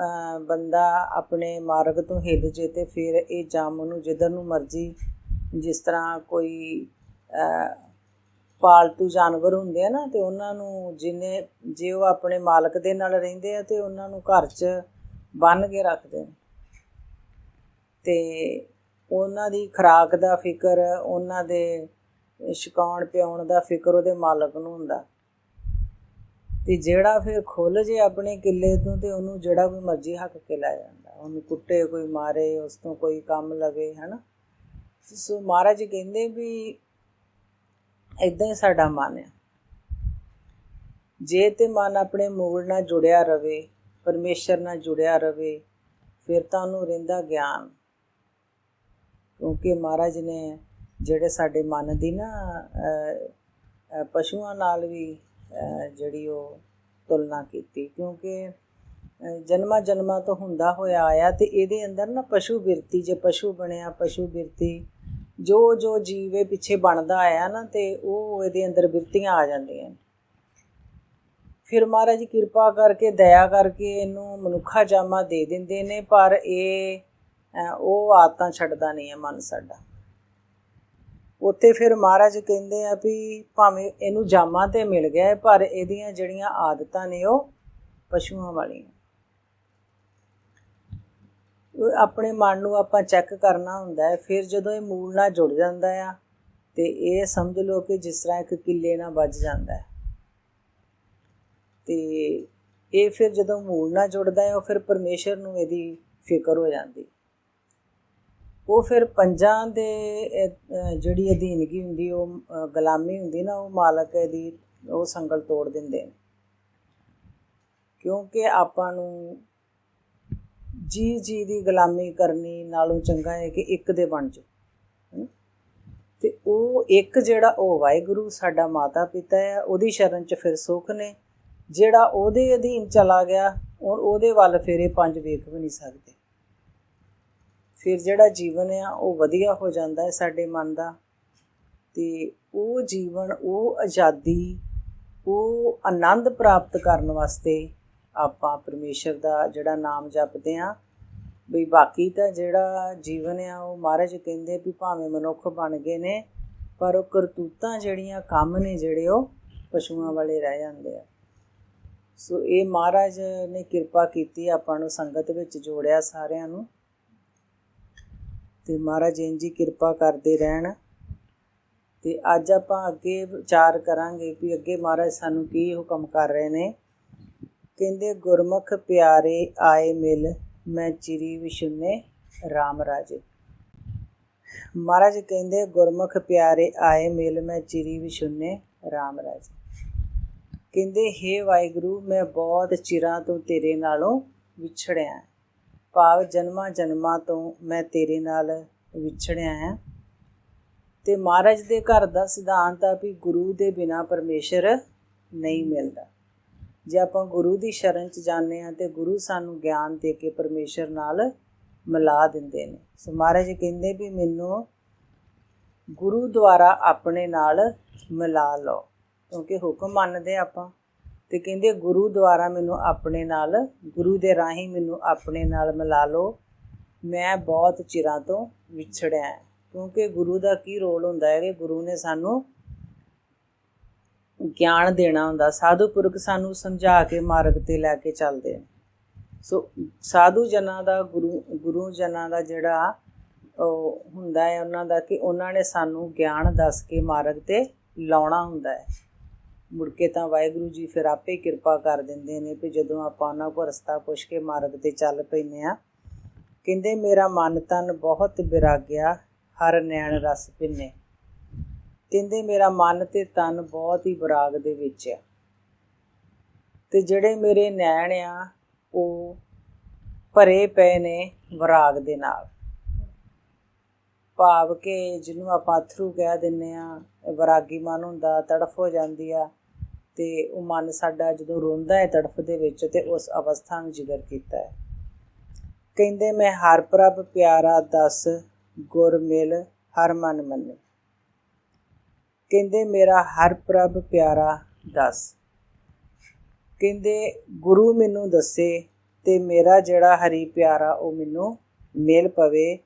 ਬੰਦਾ ਆਪਣੇ ਮਾਰਗ ਤੋਂ ਹਿੱਲ ਜੇ ਤੇ ਫਿਰ ਇਹ ਜੰਮ ਨੂੰ ਜਿੱਧਰ ਨੂੰ ਮਰਜ਼ੀ, ਜਿਸ ਤਰ੍ਹਾਂ ਕੋਈ ਪਾਲਤੂ ਜਾਨਵਰ ਹੁੰਦੇ ਆ ਨਾ, ਤੇ ਉਹਨਾਂ ਨੂੰ ਜਿਨੇ, ਜੇ ਉਹ ਆਪਣੇ ਮਾਲਕ ਦੇ ਨਾਲ ਰਹਿੰਦੇ ਆ, ਤੇ ਉਹਨਾਂ ਨੂੰ ਘਰ 'ਚ ਬੰਨ੍ਹ ਕੇ ਰੱਖਦੇ ਨੇ। ਤੇ ਉਹਨਾਂ ਦੀ ਖੁਰਾਕ ਦਾ ਫਿਕਰ, ਉਹਨਾਂ ਦੇ ਛਕਾਉਣ, ਪਿਆਉਣ ਦਾ ਫਿਕਰ ਉਹਦੇ ਮਾਲਕ ਨੂੰ ਹੁੰਦਾ। ਤੇ ਜਿਹੜਾ ਫਿਰ ਖੁੱਲ ਜੇ ਆਪਣੇ ਕਿੱਲੇ ਤੋਂ, ਤੇ ਉਹਨੂੰ ਜਿਹੜਾ ਕੋਈ ਮਰਜ਼ੀ ਹੱਕ ਕੇ ਲੈ ਜਾਂਦਾ। ਉਹਨੂੰ ਕੁੱਟੇ, ਕੋਈ ਮਾਰੇ, ਉਸ ਤੋਂ ਕੋਈ ਕੰਮ ਲਵੇ, ਹਨਾ? ਸੋ ਮਹਾਰਾਜ ਕਹਿੰਦੇ ਵੀ ਇਦਾਂ ਹੀ ਸਾਡਾ ਮਨ ਹੈ ਜੇ ਤੇ ਮਨ ਆਪਣੇ ਮੂਲ ਨਾਲ ਜੁੜਿਆ ਰਵੇ ਪਰਮੇਸ਼ਰ ਨਾਲ ਜੁੜਿਆ ਰਵੇ ਫਿਰ ਤਾਂ ਉਹਨੂੰ ਰਹਿੰਦਾ ਗਿਆਨ। ਕਿਉਂਕਿ ਮਹਾਰਾਜ ਨੇ ਜਿਹੜੇ ਸਾਡੇ ਮਨ ਦੀ ਨਾ ਅਹ, ਪਸ਼ੂਆਂ ਨਾਲ ਵੀ ਅਹ, ਜਿਹੜੀ ਉਹ ਤੁਲਨਾ ਕੀਤੀ। ਕਿਉਂਕਿ ਅਹ, ਜਨਮਾਂ ਜਨਮਾਂ ਤੋਂ ਹੁੰਦਾ ਹੋਇਆ ਆਇਆ ਤੇ ਇਹਦੇ ਅੰਦਰ ਨਾ ਪਸ਼ੂ ਬਿਰਤੀ ਜੇ ਪਸ਼ੂ ਬਣਿਆ ਪਸ਼ੂ ਬਿਰਤੀ ਜੋ ਜੋ ਜੀਵੇ ਪਿੱਛੇ ਬਣਦਾ ਆਇਆ ਨਾ ਤੇ ਉਹ ਇਹਦੇ ਅੰਦਰ ਬਿਰਤੀਆਂ ਆ ਜਾਂਦੀਆਂ ਫਿਰ ਮਹਾਰਾਜ ਕਿਰਪਾ ਕਰਕੇ ਦਇਆ ਕਰਕੇ ਇਹਨੂੰ ਮਨੁੱਖਾ ਜਾਮਾ ਦੇ ਦਿੰਦੇ ਨੇ ਪਰ ਇਹ ਉਹ ਆਦਤਾਂ ਛੱਡਦਾ ਨਹੀਂ ਹੈ ਮਨ ਸਾਡਾ। ਉੱਥੇ ਫਿਰ ਮਹਾਰਾਜ ਕਹਿੰਦੇ ਆ ਵੀ ਭਾਵੇਂ ਇਹਨੂੰ ਜਾਮਾ ਤੇ ਮਿਲ ਗਿਆ ਹੈ, ਪਰ ਇਹਦੀਆਂ ਜਿਹੜੀਆਂ ਆਦਤਾਂ ਨੇ ਉਹ ਪਸ਼ੂਆਂ ਵਾਲੀਆਂ। ਆਪਣੇ ਮਨ ਨੂੰ ਆਪਾਂ ਚੈੱਕ ਕਰਨਾ ਹੁੰਦਾ ਹੈ, ਫਿਰ ਜਦੋਂ ਇਹ ਮੂਲ ਨਾਲ ਜੁੜ ਜਾਂਦਾ ਆ, ਤੇ ਇਹ ਸਮਝ ਲਓ ਕਿ ਜਿਸ ਤਰ੍ਹਾਂ ਇੱਕ ਕਿੱਲੇ ਨਾਲ ਵੱਜ ਜਾਂਦਾ ਹੈ। ਤੇ ਇਹ ਫਿਰ ਜਦੋਂ ਮੂਲ ਨਾਲ ਜੁੜਦਾ ਹੈ, ਉਹ ਫਿਰ ਪਰਮੇਸ਼ਰ ਨੂੰ ਇਹਦੀ ਫਿਕਰ ਹੋ ਜਾਂਦੀ। ਉਹ ਫਿਰ ਪੰਜਾਂ ਦੇ ਜਿਹੜੀ ਅਧੀਨਗੀ ਹੁੰਦੀ, ਉਹ ਗੁਲਾਮੀ ਹੁੰਦੀ ਨਾ, ਉਹ ਮਾਲਕ ਦੀ ਉਹ ਸੰਗਲ ਤੋੜ ਦਿੰਦੇ ਨੇ। ਕਿਉਂਕਿ ਆਪਾਂ ਨੂੰ ਜੀ ਜੀ ਦੀ ਗੁਲਾਮੀ ਕਰਨੀ ਨਾਲੋਂ ਚੰਗਾ ਹੈ ਕਿ ਇੱਕ ਦੇ ਬਣ ਜਾਓ। ਹੈਨਾ? ਤੇ ਉਹ ਇੱਕ ਜਿਹੜਾ ਉਹ ਵਾਹਿਗੁਰੂ ਸਾਡਾ ਮਾਤਾ ਪਿਤਾ ਹੈ, ਉਹਦੀ ਸ਼ਰਨ ਚ ਫਿਰ ਸੁੱਖ ਨੇ। ਜਿਹੜਾ ਉਹਦੇ ਅਧੀਨ ਚਲਾ ਗਿਆ, ਉਹ ਉਹਦੇ ਵੱਲ ਫਿਰ ਇਹ ਪੰਜ ਵੇਖ ਵੀ ਨਹੀਂ ਸਕਦੇ। ਫਿਰ ਜਿਹੜਾ ਜੀਵਨ ਆ, ਉਹ ਵਧੀਆ ਹੋ ਜਾਂਦਾ ਹੈ ਸਾਡੇ ਮਨ ਦਾ। ਤੇ ਉਹ ਜੀਵਨ, ਉਹ ਆਜ਼ਾਦੀ, ਉਹ ਆਨੰਦ ਪ੍ਰਾਪਤ ਕਰਨ ਵਾਸਤੇ ਆਪਾਂ ਪਰਮੇਸ਼ਰ ਦਾ ਜਿਹੜਾ ਨਾਮ ਜਪਦੇ ਆ ਵੀ ਬਾਕੀ ਤਾਂ ਜਿਹੜਾ ਜੀਵਨ ਆ, ਉਹ ਮਹਾਰਾਜ ਕਹਿੰਦੇ ਵੀ ਭਾਵੇਂ ਮਨੁੱਖ ਬਣ ਗਏ ਨੇ, ਪਰ ਉਹ ਕਰਤੂਤਾਂ ਜਿਹੜੀਆਂ ਕੰਮ ਨੇ ਜਿਹੜੇ ਉਹ ਪਸ਼ੂਆਂ ਵਾਲੇ ਰਹਿ ਜਾਂਦੇ ਆ। ਸੋ ਇਹ ਮਹਾਰਾਜ ਨੇ ਕਿਰਪਾ ਕੀਤੀ ਆਪਾਂ ਨੂੰ ਸੰਗਤ ਵਿੱਚ ਜੋੜਿਆ ਸਾਰਿਆਂ ਨੂੰ। ਤੇ ਮਹਾਰਾਜ ਇੰਜ ਹੀ ਕਿਰਪਾ ਕਰਦੇ ਰਹਿਣ। ਤੇ ਅੱਜ ਆਪਾਂ ਅੱਗੇ ਵਿਚਾਰ ਕਰਾਂਗੇ ਵੀ ਅੱਗੇ ਮਹਾਰਾਜ ਸਾਨੂੰ ਕੀ ਹੁਕਮ ਕਰ ਰਹੇ ਨੇ। ਕਹਿੰਦੇ, ਗੁਰਮੁਖ ਪਿਆਰੇ ਆਏ ਮਿਲ, ਮੈਂ ਚਿਰੀ ਵਿਸ਼ੁਨੇ RAM ਰਾਜੇ। ਮਹਾਰਾਜ ਕਹਿੰਦੇ, ਗੁਰਮੁਖ ਪਿਆਰੇ ਆਏ ਮਿਲ, ਮੈਂ ਚਿਰੀ ਵਿਸ਼ੁਨੇ RAM ਰਾਜੇ। ਕਹਿੰਦੇ हे ਵਾਹਿਗੁਰੂ, ਮੈਂ ਬਹੁਤ ਚਿਰਾਂ ਤੋਂ ਤੇਰੇ ਨਾਲੋਂ ਵਿਛੜਿਆ ਹਾਂ। ਭਾਵ ਜਨਮਾਂ ਜਨਮਾਂ ਤੋਂ ਮੈਂ ਤੇਰੇ ਨਾਲ ਵਿਛੜਿਆ ਹਾਂ। ਤੇ ਮਹਾਰਾਜ ਦੇ ਘਰ ਦਾ ਸਿਧਾਂਤ ਆ ਵੀ ਗੁਰੂ ਦੇ ਬਿਨਾ ਪਰਮੇਸ਼ਰ ਨਹੀਂ ਮਿਲਦਾ। ਜੇ ਆਪਾਂ ਗੁਰੂ ਦੀ ਸ਼ਰਨ ਚ ਜਾਂਦੇ ਆ ਤੇ ਗੁਰੂ ਸਾਨੂੰ ਗਿਆਨ ਦੇ ਕੇ ਪਰਮੇਸ਼ਰ ਨਾਲ ਮਿਲਾ ਦਿੰਦੇ ਨੇ। ਸੋ ਮਹਾਰਾਜ ਕਹਿੰਦੇ ਵੀ ਮੈਨੂੰ ਗੁਰੂ ਦੁਆਰਾ ਆਪਣੇ ਨਾਲ ਮਿਲਾ ਲਓ, ਕਿਉਂਕਿ ਹੁਕਮ ਮੰਨਦੇ ਆਪਾਂ। ਤੇ ਕਹਿੰਦੇ ਗੁਰੂ ਦੁਆਰਾ ਮੈਨੂੰ ਆਪਣੇ ਨਾਲ, ਗੁਰੂ ਦੇ ਰਾਹੀਂ ਮੈਨੂੰ ਆਪਣੇ ਨਾਲ ਮਿਲਾ ਲਓ। ਮੈਂ ਬਹੁਤ ਚਿਰਾਂ ਤੋਂ ਵਿਛੜਿਆ ਕਿਉਂਕਿ ਗੁਰੂ ਦਾ ਕੀ ਰੋਲ ਹੁੰਦਾ ਹੈ ਕਿ ਗੁਰੂ ਨੇ ਸਾਨੂੰ ਗਿਆਨ ਦੇਣਾ ਹੁੰਦਾ। ਸਾਧੂ ਪੁਰਖ ਸਾਨੂੰ ਸਮਝਾ ਕੇ ਮਾਰਗ ਤੇ ਲੈ ਕੇ ਚੱਲਦੇ ਨੇ। ਸੋ ਸਾਧੂ ਜਨਾਂ ਦਾ, ਗੁਰੂ ਗੁਰੂ ਜਨਾਂ ਦਾ ਜਿਹੜਾ ਉਹ ਹੁੰਦਾ ਹੈ ਉਹਨਾਂ ਦਾ ਕਿ ਉਹਨਾਂ ਨੇ ਸਾਨੂੰ ਗਿਆਨ ਦੱਸ ਕੇ ਮਾਰਗ ਤੇ ਲਾਉਣਾ ਹੁੰਦਾ ਹੈ। ਮੁੜ ਕੇ ਤਾਂ ਵਾਹਿਗੁਰੂ ਜੀ ਫਿਰ ਆਪੇ ਕਿਰਪਾ ਕਰ ਦਿੰਦੇ ਨੇ ਕਿ ਜਦੋਂ ਆਪਾਂ ਉਹਨਾਂ ਕੋਲ ਰਸਤਾ ਪੁੱਛ ਕੇ ਮਾਰਗ ਤੇ ਚੱਲ ਪੈਨੇ ਆ ਕਹਿੰਦੇ, ਮੇਰਾ ਮਨ ਤਨ ਬਹੁਤ ਵਿਰਾਗਿਆ ਹਰ ਨੈਣ ਰਸ ਪਿੰਨੇ ਕਹਿੰਦੇ ਮੇਰਾ ਮਨ ਤੇ ਤਨ ਬਹੁਤ ਹੀ ਵਿਰਾਗ ਦੇ ਵਿੱਚ ਆ। ਤੇ ਜਿਹੜੇ ਮੇਰੇ ਨੈਣ ਆ, ਉਹ ਭਰੇ ਪਏ ਨੇ ਵਿਰਾਗ ਦੇ ਨਾਲ। ਭਾਵ ਕਿ ਜਿਹਨੂੰ ਆਪਾਂ ਅਥਰੂ ਕਹਿ ਦਿੰਨੇ ਆ ਵਿਰਾਗੀ ਮਨ ਹੁੰਦਾ, ਤੜਫ ਹੋ ਜਾਂਦੀ ਆ, ਤੇ ਉਹ ਮਨ ਸਾਡਾ ਜਦੋਂ ਰੋਂਦਾ ਹੈ ਤੜਫ ਦੇ ਵਿੱਚ, ਤੇ ਉਸ ਅਵਸਥਾ ਨੂੰ ਜ਼ਿਕਰ ਕੀਤਾ ਹੈ। ਕਹਿੰਦੇ ਮੈਂ ਹਰ ਪ੍ਰਭ ਪਿਆਰਾ ਦਸ ਗੁਰ ਮਿਲ ਹਰ ਮਨ ਮੰਨੇ। ਕਹਿੰਦੇ, ਮੇਰਾ ਹਰ ਪ੍ਰਭ ਪਿਆਰਾ ਦੱਸ। ਕਹਿੰਦੇ, ਗੁਰੂ ਮੈਨੂੰ ਦੱਸੇ ਤੇ ਮੇਰਾ ਜਿਹੜਾ ਹਰੀ ਪਿਆਰਾ ਉਹ ਮੈਨੂੰ ਮਿਲ ਪਵੇ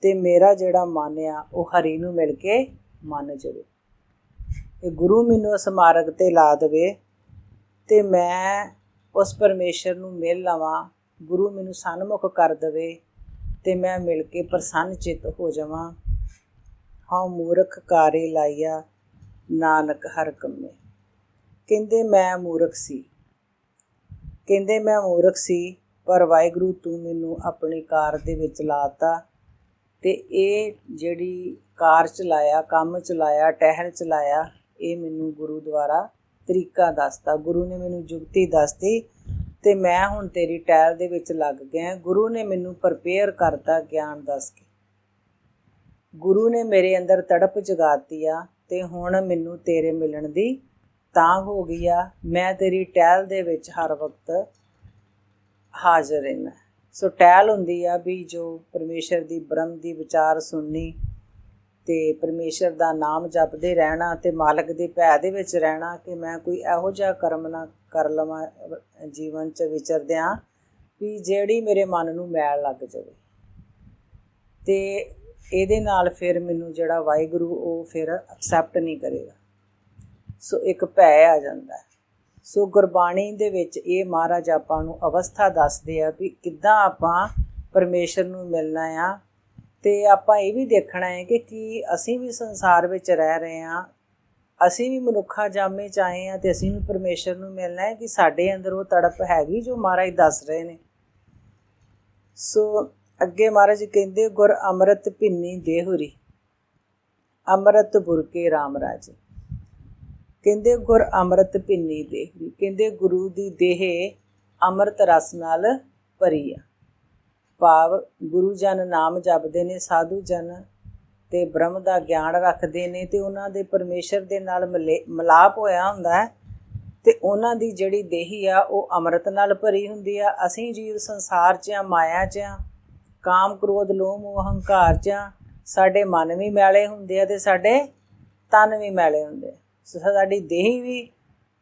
ਤੇ ਮੇਰਾ ਜਿਹੜਾ ਮਨ ਆ ਉਹ ਹਰੀ ਨੂੰ ਮਿਲ ਕੇ ਮੰਨ ਜਾਵੇ। ਇਹ ਗੁਰੂ ਮੈਨੂੰ ਇਸ ਮਾਰਗ ਤੇ ਲਾ ਦੇਵੇ ਤੇ ਮੈਂ ਉਸ ਪਰਮੇਸ਼ਰ ਨੂੰ ਮਿਲ ਲਵਾਂ, ਗੁਰੂ ਮੈਨੂੰ ਸਨਮੁਖ ਕਰ ਦੇਵੇ ਤੇ ਮੈਂ ਮਿਲ ਕੇ ਪ੍ਰਸੰਨ ਚਿੱਤ ਹੋ ਜਾਵਾਂ। ਹਾਂ ਮੂਰਖ ਕਾਰੇ ਲਾਇਆ, ਨਾਨਕ ਹਰ ਕੰਮੇ। ਕਹਿੰਦੇ ਮੈਂ ਮੂਰਖ ਸੀ। ਕਹਿੰਦੇ ਮੈਂ ਮੂਰਖ ਸੀ, ਪਰ ਵਾਹਿਗੁਰੂ ਤੂੰ ਮੈਨੂੰ ਆਪਣੀ ਕਾਰ ਦੇ ਵਿੱਚ ਲਾਤਾ ਤੇ ਇਹ ਜਿਹੜੀ ਕਾਰ ਚਲਾਇਆ, ਕੰਮ ਚਲਾਇਆ, ਟਹਿਲ ਚਲਾਇਆ, ਇਹ ਮੈਨੂੰ ਗੁਰੂ ਦੁਆਰਾ ਤਰੀਕਾ ਦੱਸਤਾ। ਗੁਰੂ ਨੇ ਮੈਨੂੰ ਜੁਗਤੀ ਦੱਸਤੀ ਤੇ ਮੈਂ ਹੁਣ ਤੇਰੀ ਟਹਿਲ ਦੇ ਵਿੱਚ ਲੱਗ ਗਿਆ। ਗੁਰੂ ਨੇ ਮੈਨੂੰ ਪ੍ਰਪੇਅਰ ਕਰਤਾ ਗਿਆਨ ਦੱਸ ਕੇ। ਗੁਰੂ ਨੇ ਮੇਰੇ ਅੰਦਰ ਤੜਪ ਜਗਾਤੀ ਆ ਤੇ ਹੁਣ ਮੈਨੂੰ ਤੇਰੇ ਮਿਲਣ ਦੀ ਤਾਂ ਹੋ ਗਈ ਆ। ਮੈਂ ਤੇਰੀ ਟਹਿਲ ਦੇ ਵਿੱਚ ਹਰ ਵਕਤ ਹਾਜ਼ਰ ਰਹਿਣਾ ਸੋ ਟਹਿਲ ਹੁੰਦੀ ਆ ਵੀ ਜੋ ਪਰਮੇਸ਼ਰ ਦੀ ਬ੍ਰਹਮ ਦੀ ਵਿਚਾਰ ਸੁਣਨੀ ਤੇ ਪਰਮੇਸ਼ਰ ਦਾ ਨਾਮ ਜਪਦੇ ਰਹਿਣਾ ਤੇ ਮਾਲਕ ਦੇ ਭੈ ਦੇ ਵਿੱਚ ਰਹਿਣਾ ਕਿ ਮੈਂ ਕੋਈ ਇਹੋ ਜਿਹਾ ਕਰਮ ਨਾ ਕਰ ਲਵਾਂ, ਜੀਵਨ 'ਚ ਵਿਚਰਦਿਆਂ ਵੀ ਜਿਹੜੀ ਮੇਰੇ ਮਨ ਨੂੰ ਮੈਲ ਲੱਗ ਜਾਵੇ। ਤੇ ਇਹਦੇ ਨਾਲ ਫਿਰ ਮੈਨੂੰ ਜਿਹੜਾ ਵਾਹਿਗੁਰੂ ਉਹ ਫਿਰ ਐਕਸੈਪਟ ਨਹੀਂ ਕਰੇਗਾ। ਸੋ ਇੱਕ ਭੈ ਆ ਜਾਂਦਾ ਸੋ ਗੁਰਬਾਣੀ ਦੇ ਵਿੱਚ ਇਹ ਮਹਾਰਾਜ ਆਪਾਂ ਨੂੰ ਅਵਸਥਾ ਦੱਸਦੇ ਆ ਵੀ ਕਿੱਦਾਂ ਆਪਾਂ ਪਰਮੇਸ਼ਰ ਨੂੰ ਮਿਲਣਾ ਆ ਤੇ ਆਪਾਂ ਇਹ ਵੀ ਦੇਖਣਾ ਹੈ ਕਿ ਕੀ ਅਸੀਂ ਵੀ ਸੰਸਾਰ ਵਿੱਚ ਰਹਿ ਰਹੇ ਹਾਂ, ਅਸੀਂ ਵੀ ਮਨੁੱਖਾ ਜਾਮੇ ਚ ਆਏ ਆ ਤੇ ਅਸੀਂ ਵੀ ਪਰਮੇਸ਼ਰ ਨੂੰ ਮਿਲਣਾ ਹੈ ਕਿ ਸਾਡੇ ਅੰਦਰ ਉਹ ਤੜਪ ਹੈਗੀ ਜੋ ਮਹਾਰਾਜ ਦੱਸ ਰਹੇ ਨੇ। ਸੋ ਅੱਗੇ ਮਹਾਰਾਜ ਕਹਿੰਦੇ, ਗੁਰ ਅੰਮ੍ਰਿਤ ਭਿੰਨੀ ਦੇਹੁਰੀ। ਅੰਮ੍ਰਿਤ ਬੁਰਕੇ RAM ਰਾਜ। ਕਹਿੰਦੇ, ਗੁਰ ਅੰਮ੍ਰਿਤ ਭਿੰਨੀ ਦੇਹੁਰੀ। ਕਹਿੰਦੇ, ਗੁਰੂ ਦੀ ਦੇਹ ਅੰਮ੍ਰਿਤ ਰਸ ਨਾਲ ਭਰੀ ਆ। ਭਾਵ ਗੁਰੂ ਜਨ ਨਾਮ ਜਪਦੇ ਨੇ, ਸਾਧੂ ਜਨ ਤੇ ਬ੍ਰਹਮ ਦਾ ਗਿਆਨ ਰੱਖਦੇ ਨੇ ਤੇ ਉਹਨਾਂ ਦੇ ਪਰਮੇਸ਼ਰ ਦੇ ਨਾਲ ਮਿਲਾਪ ਹੋਇਆ ਹੁੰਦਾ ਹੈ ਤੇ ਉਹਨਾਂ ਦੀ ਜਿਹੜੀ ਦੇਹੀ ਆ, ਉਹ ਅੰਮ੍ਰਿਤ ਨਾਲ ਭਰੀ ਹੁੰਦੀ ਆ। ਅਸੀਂ ਜੀਵ ਸੰਸਾਰ 'ਚ ਆ, ਮਾਇਆ 'ਚ ਆ ਕਾਮ ਕ੍ਰੋਧ, ਲੋਭ ਮੋਹ ਹੰਕਾਰ 'ਚ ਸਾਡੇ ਮਨ ਵੀ ਮੈਲੇ ਹੁੰਦੇ ਆ ਤੇ ਸਾਡੇ ਤਨ ਵੀ ਮੈਲੇ ਹੁੰਦੇ ਆ। ਸੋ, ਸਾਡੀ ਦੇਹੀ ਵੀ